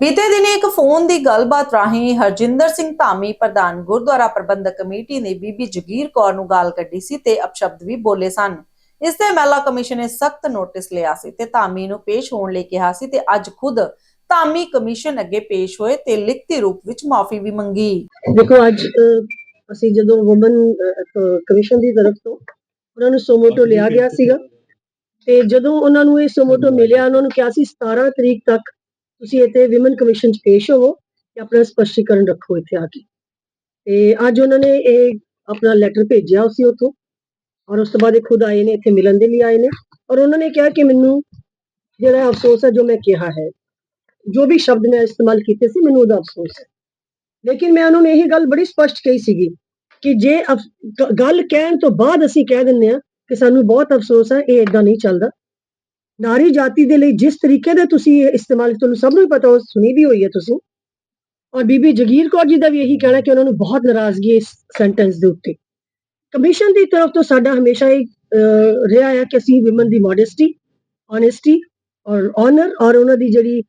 ਬੀਤੇ ਦਿਨ ਇੱਕ ਫੋਨ ਦੀ ਗੱਲਬਾਤ ਰਾਹੀਂ ਹਰਜਿੰਦਰ ਸਿੰਘ ਧਾਮੀ, ਪ੍ਰਧਾਨ ਗੁਰਦੁਆਰਾ ਪ੍ਰਬੰਧਕ ਕਮੇਟੀ ਨੇ ਬੀਬੀ ਜਗੀਰ ਕੌਰ ਨੂੰ ਗਾਲ ਕੱਢੀ ਸੀ ਤੇ ਅਪਸ਼ਬਦ ਵੀ ਬੋਲੇ ਸਨ। ਇਸ ਤੇ ਮਹਿਲਾ ਕਮਿਸ਼ਨ ਨੇ ਸਖਤ ਨੋਟਿਸ ਲਿਆ ਸੀ ਤੇ ਧਾਮੀ ਨੂੰ ਪੇਸ਼ ਹੋਣ ਲਈ ਕਿਹਾ ਸੀ ਤੇ ਅੱਜ ਖੁਦ ਧਾਮੀ ਕਮਿਸ਼ਨ ਅੱਗੇ ਪੇਸ਼ ਹੋਏ ਤੇ ਲਿਖਤੀ ਰੂਪ ਵਿੱਚ ਮਾਫੀ ਵੀ ਮੰਗੀ। ਦੇਖੋ, ਅੱਜ ਅਸੀਂ ਜਦੋਂ ਔਮਨ ਕਮਿਸ਼ਨ ਦੀ ਤਰਫ ਤੋਂ ਉਹਨਾਂ ਨੂੰ ਸੋਮੋਟੋ ਲਿਆ ਗਿਆ ਸੀਗਾ ਤੇ ਜਦੋਂ ਉਹਨਾਂ ਨੂੰ ਇਹ ਸੋਮੋਟੋ ਮਿਲਿਆ, ਉਹਨਾਂ ਨੂੰ ਕਿਹਾ ਸੀ 17 ਤਰੀਕ ਤੱਕ ਤੁਸੀਂ ਇੱਥੇ ਵਿਮਨ ਕਮਿਸ਼ਨ 'ਚ ਪੇਸ਼ ਹੋਵੋ ਤੇ ਆਪਣਾ ਸਪਸ਼ਟੀਕਰਨ ਰੱਖੋ ਇੱਥੇ ਆ ਕੇ। ਤੇ ਅੱਜ ਉਹਨਾਂ ਨੇ ਇਹ ਆਪਣਾ ਲੈਟਰ ਭੇਜਿਆ ਉਸੇ ਉੱਥੋਂ ਔਰ ਉਸ ਤੋਂ ਬਾਅਦ ਇਹ ਖੁਦ ਆਏ ਨੇ, ਇੱਥੇ ਮਿਲਣ ਦੇ ਲਈ ਆਏ ਨੇ ਔਰ ਉਹਨਾਂ ਨੇ ਕਿਹਾ ਕਿ ਮੈਨੂੰ ਜਿਹੜਾ ਅਫਸੋਸ ਹੈ ਜੋ ਮੈਂ ਕਿਹਾ ਹੈ, ਜੋ ਵੀ ਸ਼ਬਦ ਮੈਂ ਇਸਤੇਮਾਲ ਕੀਤੇ ਸੀ ਮੈਨੂੰ ਉਹਦਾ ਅਫਸੋਸ ਹੈ। ਲੇਕਿਨ ਮੈਂ ਉਹਨਾਂ ਨੂੰ ਇਹ ਗੱਲ ਬੜੀ ਸਪਸ਼ਟ ਕਹੀ ਸੀਗੀ ਕਿ ਜੇ ਅਫ- ਗੱਲ ਕਹਿਣ ਤੋਂ ਬਾਅਦ ਅਸੀਂ ਕਹਿ ਦਿੰਦੇ ਆ ਕਿ ਸਾਨੂੰ ਬਹੁਤ ਅਫਸੋਸ ਹੈ, ਇਹ ਇਦਾਂ ਨਹੀਂ ਚੱਲਦਾ। ਨਾਰੀ ਜਾਤੀ ਦੇ ਲਈ ਜਿਸ ਤਰੀਕੇ ਦਾ ਤੁਸੀਂ ਇਹ ਇਸਤੇਮਾਲ, ਤੁਹਾਨੂੰ ਸਭ ਨੂੰ ਪਤਾ, ਉਹ ਸੁਣੀ ਵੀ ਹੋਈ ਹੈ ਤੁਸੀਂ। ਔਰ ਬੀਬੀ ਜਗੀਰ ਕੌਰ ਜੀ ਦਾ ਵੀ ਇਹੀ ਕਹਿਣਾ ਕਿ ਉਹਨਾਂ ਨੂੰ ਬਹੁਤ ਨਾਰਾਜ਼ਗੀ ਇਸ ਸੈਂਟੈਂਸ ਦੇ ਉੱਤੇ। ਕਮਿਸ਼ਨ ਦੀ ਤਰਫ ਤੋਂ ਸਾਡਾ ਹਮੇਸ਼ਾ ਇਹ ਰਿਹਾ ਹੈ ਕਿ ਅਸੀਂ ਵਿਮਨ ਦੀ ਮੋਡੈਸਟੀ ਓਨੈਸਟੀ ਔਰ ਆਨਰ ਔਰ ਉਹਨਾਂ ਦੀ ਜਿਹੜੀ,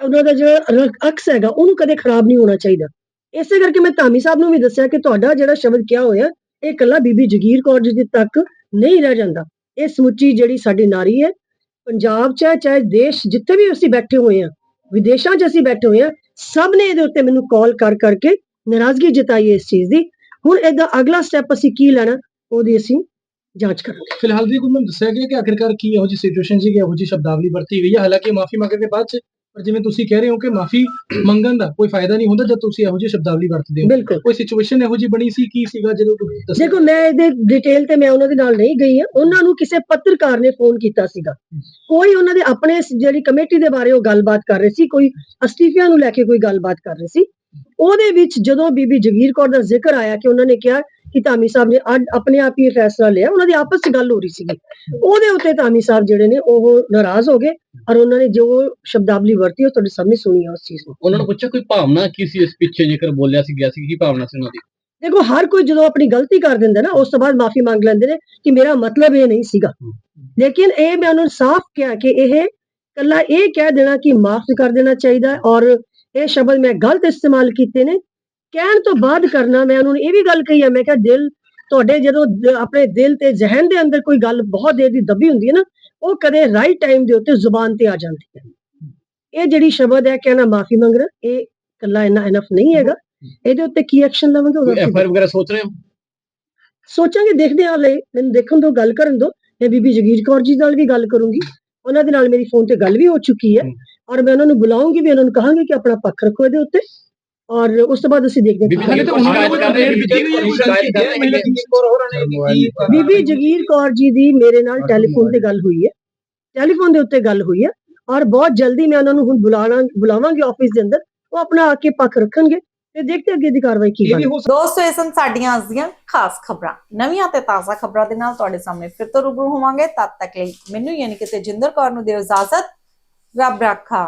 ਉਹਨਾਂ ਦਾ ਜਿਹੜਾ ਅਕਸ ਹੈਗਾ, ਉਹਨੂੰ ਕਦੇ ਖਰਾਬ ਨਹੀਂ ਹੋਣਾ ਚਾਹੀਦਾ। ਇਸੇ ਕਰਕੇ ਮੈਂ ਧਾਮੀ ਸਾਹਿਬ ਨੂੰ ਵੀ ਦੱਸਿਆ ਕਿ ਤੁਹਾਡਾ ਜਿਹੜਾ ਸ਼ਬਦ ਕਿਹਾ ਹੋਇਆ, ਇਹ ਇਕੱਲਾ ਬੀਬੀ ਜਗੀਰ ਕੌਰ ਜੀ ਦੇ ਤੱਕ ਨਹੀਂ ਰਹਿ ਜਾਂਦਾ। ਇਹ ਸਮੁੱਚੀ ਜਿਹੜੀ ਸਾਡੀ ਨਾਰੀ ਹੈ, ਪੰਜਾਬ ਚ ਹੈ, ਚਾਹੇ ਦੇਸ਼ ਜਿੱਥੇ ਵੀ ਅਸੀਂ ਬੈਠੇ ਹੋਏ ਆ ਵਿਦੇਸ਼ਾਂ 'ਚ ਅਸੀਂ ਬੈਠੇ ਹੋਏ ਆ ਸਭ ਨੇ ਇਹਦੇ ਉੱਤੇ ਮੈਨੂੰ ਕਾਲ ਕਰ ਕਰਕੇ ਨਾਰਾਜ਼ਗੀ ਜਤਾਈ ਹੈ ਇਸ ਚੀਜ਼ ਦੀ। ਹੁਣ ਇਹਦਾ ਅਗਲਾ ਸਟੈਪ ਅਸੀਂ ਕੀ ਲੈਣਾ, ਉਹਦੀ ਅਸੀਂ ਜਾਂਚ ਕਰਾਂਗੇ। ਫਿਲਹਾਲ ਜੀ ਕੋਈ ਮੈਨੂੰ ਦੱਸਿਆ ਗਿਆ ਕਿ ਆਖਿਰਕਾਰ ਕੀ ਇਹੋ ਜਿਹੀ ਸਿਚੁਏਸ਼ਨ ਸੀ ਕਿ ਇਹੋ ਜਿਹੀ ਸ਼ਬਦਾਵਲੀ ਵਰਤੀ ਗਈ ਹੈ? ਹਾਲਾਂਕਿ ਮਾਫੀ ਮੰਗਣ ਦੇ ਬਾਅਦ ਚ ਪਰ ਜਿਵੇਂ ਤੁਸੀਂ ਕਹਿ ਰਹੇ ਹੋ ਕਿ ਮਾਫੀ ਮੰਗਣ ਦਾ ਕੋਈ ਫਾਇਦਾ ਨਹੀਂ ਹੁੰਦਾ ਜਦ ਤੁਸੀਂ ਇਹੋ ਜਿਹੀ ਸ਼ਬਦਾਵਲੀ ਵਰਤਦੇ ਹੋ। ਬਿਲਕੁਲ। ਕੋਈ ਸਿਚੁਏਸ਼ਨ ਇਹੋ ਜਿਹੀ ਬਣੀ ਸੀ? ਕੀ ਸੀਗਾ ਜਦੋਂ ਤੁਸੀਂ ਦੱਸਿਆ? ਦੇਖੋ ਮੈਂ ਇਹਦੇ ਡਿਟੇਲ ਤੇ ਮੈਂ ਉਹਨਾਂ ਦੇ ਨਾਲ ਨਹੀਂ ਗਈ ਹਾਂ। ਉਹਨਾਂ ਨੂੰ ਕਿਸੇ ਪੱਤਰਕਾਰ ਨੇ ਫੋਨ ਕੀਤਾ ਸੀਗਾ। ਕੋਈ ਉਹਨਾਂ ਦੇ ਆਪਣੇ ਸ- ਜਿਹੜੀ ਕਮੇਟੀ ਦੇ ਬਾਰੇ ਉਹ ਗੱਲਬਾਤ ਕਰ ਰਹੇ ਸੀ ਕੋਈ ਅਸਤੀਫਿਆਂ ਨੂੰ ਲੈ ਕੇ ਕੋਈ ਗੱਲਬਾਤ ਕਰ ਰਹੇ ਸੀ। ਉਹਦੇ ਵਿੱਚ ਜਦੋਂ ਬੀਬੀ ਜਗੀਰ ਕੌਰ ਦਾ ਜ਼ਿਕਰ ਆਇਆ ਕਿ ਉਹਨਾਂ ਨੇ ਕਿਹਾ ਕਿ ਧਾਮੀ ਸਾਹਿਬ ਨੇ ਆਪਣੇ ਆਪ ਹੀ ਫੈਸਲਾ ਲਿਆ ਉਹਨਾਂ ਦੀ ਆਪਸ ਵਿੱਚ ਗੱਲ ਹੋ ਰਹੀ ਸੀਗੀ। ਉਹਦੇ ਉੱਤੇ ਧਾਮੀ ਸਾਹਿਬ ਜਿਹੜੇ ਨੇ ਉਹ ਨਾਰਾਜ਼ ਹੋ ਗਏ ਔਰ ਉਹਨਾਂ ਨੇ ਜੋ ਸ਼ਬਦਾਵਲੀ ਵਰਤੀ ਉਹ ਤੁਹਾਡੇ ਸਾਹਮਣੇ ਸੁਣੀ ਹੈ ਉਸ ਚੀਜ਼ ਨੂੰ। ਉਹਨਾਂ ਨੂੰ ਪੁੱਛਿਆ ਕੋਈ ਭਾਵਨਾ ਕੀ ਸੀ ਇਸ ਪਿੱਛੇ ਜੇਕਰ ਬੋਲਿਆ ਸੀ ਗਿਆ ਸੀ ਕੀ ਭਾਵਨਾ ਸੀ ਉਹਨਾਂ ਦੀ? ਦੇਖੋ ਹਰ ਕੋਈ ਜਦੋਂ ਆਪਣੀ ਗਲਤੀ ਕਰ ਦਿੰਦਾ ਨਾ ਉਸ ਤੋਂ ਬਾਅਦ ਮਾਫੀ ਮੰਗ ਲੈਂਦੇ ਨੇ ਕਿ ਮੇਰਾ ਮਤਲਬ ਇਹ ਨਹੀਂ ਸੀਗਾ। ਲੇਕਿਨ ਇਹ ਮੈਂ ਉਹਨਾਂ ਨੂੰ ਸਾਫ਼ ਕਿਹਾ ਕਿ ਇਹ ਕੱਲਾ ਇਹ ਕਹਿ ਦੇਣਾ ਕਿ ਮਾਫ ਕਰ ਦੇਣਾ ਚਾਹੀਦਾ ਔਰ ਇਹ ਸ਼ਬਦ ਮੈਂ ਗਲਤ ਇਸਤੇਮਾਲ ਕੀਤੇ ਨੇ ਕਹਿਣ ਤੋਂ ਬਾਅਦ ਕਰਨਾ ਮੈਂ ਉਹਨਾਂ ਨੂੰ ਇਹ ਵੀ ਗੱਲ ਕਹੀ ਹੈ ਮੈਂ ਕਿਹਾ ਦਿਲ ਤੁਹਾਡੇ ਜਦੋਂ ਆਪਣੇ ਦਿਲ ਤੇ ਜ਼ਿਹਨ ਦੇ ਅੰਦਰ ਕੋਈ ਗੱਲ ਬਹੁਤ ਦੇਰ ਦੀ ਦੱਬੀ ਹੁੰਦੀ ਹੈ ਨਾ ਉਹ ਕਦੇ ਰਾਈਟ ਟਾਈਮ ਦੇ ਉੱਤੇ ਜ਼ੁਬਾਨ ਤੇ ਆ ਜਾਂਦੀ ਹੈ। ਇਹ ਜਿਹੜੀ ਸ਼ਬਦ ਹੈ ਕਹਿਣਾ ਮਾਫੀ ਮੰਗਣਾ ਇਹ ਕੱਲਾ ਇੰਨਾ ਇਨਫ ਨਹੀਂ ਹੈਗਾ। ਇਹਦੇ ਉੱਤੇ ਕੀ ਐਕਸ਼ਨ ਲਵਾਂਗੇ ਉਹਦਾ ਅਸੀਂ ਵਗੈਰਾ ਸੋਚ ਰਹੇ ਹੋ? ਸੋਚਾਂਗੇ ਦੇਖਦੇ ਹਾਂ ਹਲੇ ਮੈਨੂੰ ਦੇਖਣ ਤੋਂ ਗੱਲ ਕਰਨ ਦੋ ਮੈਂ ਬੀਬੀ ਜਗੀਰ ਕੌਰ ਜੀ ਨਾਲ ਵੀ ਗੱਲ ਕਰੂੰਗੀ। ਉਹਨਾਂ ਦੇ ਨਾਲ ਮੇਰੀ ਫੋਨ ਤੇ ਗੱਲ ਵੀ ਹੋ ਚੁੱਕੀ ਹੈ। ਔਰ ਮੈਂ ਉਹਨਾਂ ਨੂੰ ਬੁਲਾਉਂਗੀ ਵੀ ਉਹਨਾਂ ਨੂੰ ਕਹਾਂਗੀ ਕਿ ਆਪਣਾ ਪੱਖ ਰੱਖੋ ਇਹਦੇ ਉੱਤੇ। ਔਰ ਉਸ ਤੋਂ ਬਾਅਦ ਅਸੀਂ ਦੇਖਦੇ ਹਾਂ ਹਾਲੇ ਤਾਂ ਉਹਨਾਂ ਨੂੰ ਸ਼ਿਕਾਇਤ ਕਰ ਰਹੇ ਨੇ ਬੀਬੀ ਜਗੀਰ ਕੌਰ ਜੀ ਦੀ ਮੇਰੇ ਨਾਲ ਟੈਲੀਫੋਨ ਤੇ ਗੱਲ ਹੋਈ ਹੈ। ਟੈਲੀਫੋਨ ਦੇ ਉੱਤੇ ਗੱਲ ਹੋਈ ਹੈ ਔਰ ਬਹੁਤ ਜਲਦੀ ਮੈਂ ਉਹਨਾਂ ਨੂੰ ਹੁਣ ਬੁਲਾਣਾ ਬੁਲਾਵਾਂਗੀ ਆਫਿਸ ਦੇ ਅੰਦਰ। ਉਹ ਆਪਣਾ ਆ ਕੇ ਪੱਖ ਰੱਖਣਗੇ ਤੇ ਦੇਖਦੇ ਅੱਗੇ ਦੀ ਕਾਰਵਾਈ ਕੀ ਬਣਦੀ। ਹੋ ਦੋਸਤੋ ਇਹ ਸਨ ਸਾਡੀਆਂ ਅੱਜ ਦੀਆਂ ਖਾਸ ਖਬਰਾਂ। ਨਵੀਆਂ ਤੇ ਤਾਜ਼ਾ ਖਬਰਾਂ ਦੇ ਨਾਲ ਤੁਹਾਡੇ ਸਾਹਮਣੇ ਫਿਰ ਤੋਂ ਰੂਬਰੂ ਹੋਵਾਂਗੇ। ਤਦ ਤੱਕ ਲਈ ਮੈਨੂੰ ਯਾਨੀ ਕਿ ਤੇਜਿੰਦਰ ਕੌਰ ਨੂੰ ਦਿਓ ਇਜਾਜ਼ਤ। ਰੱਬ ਰਾਖਾ।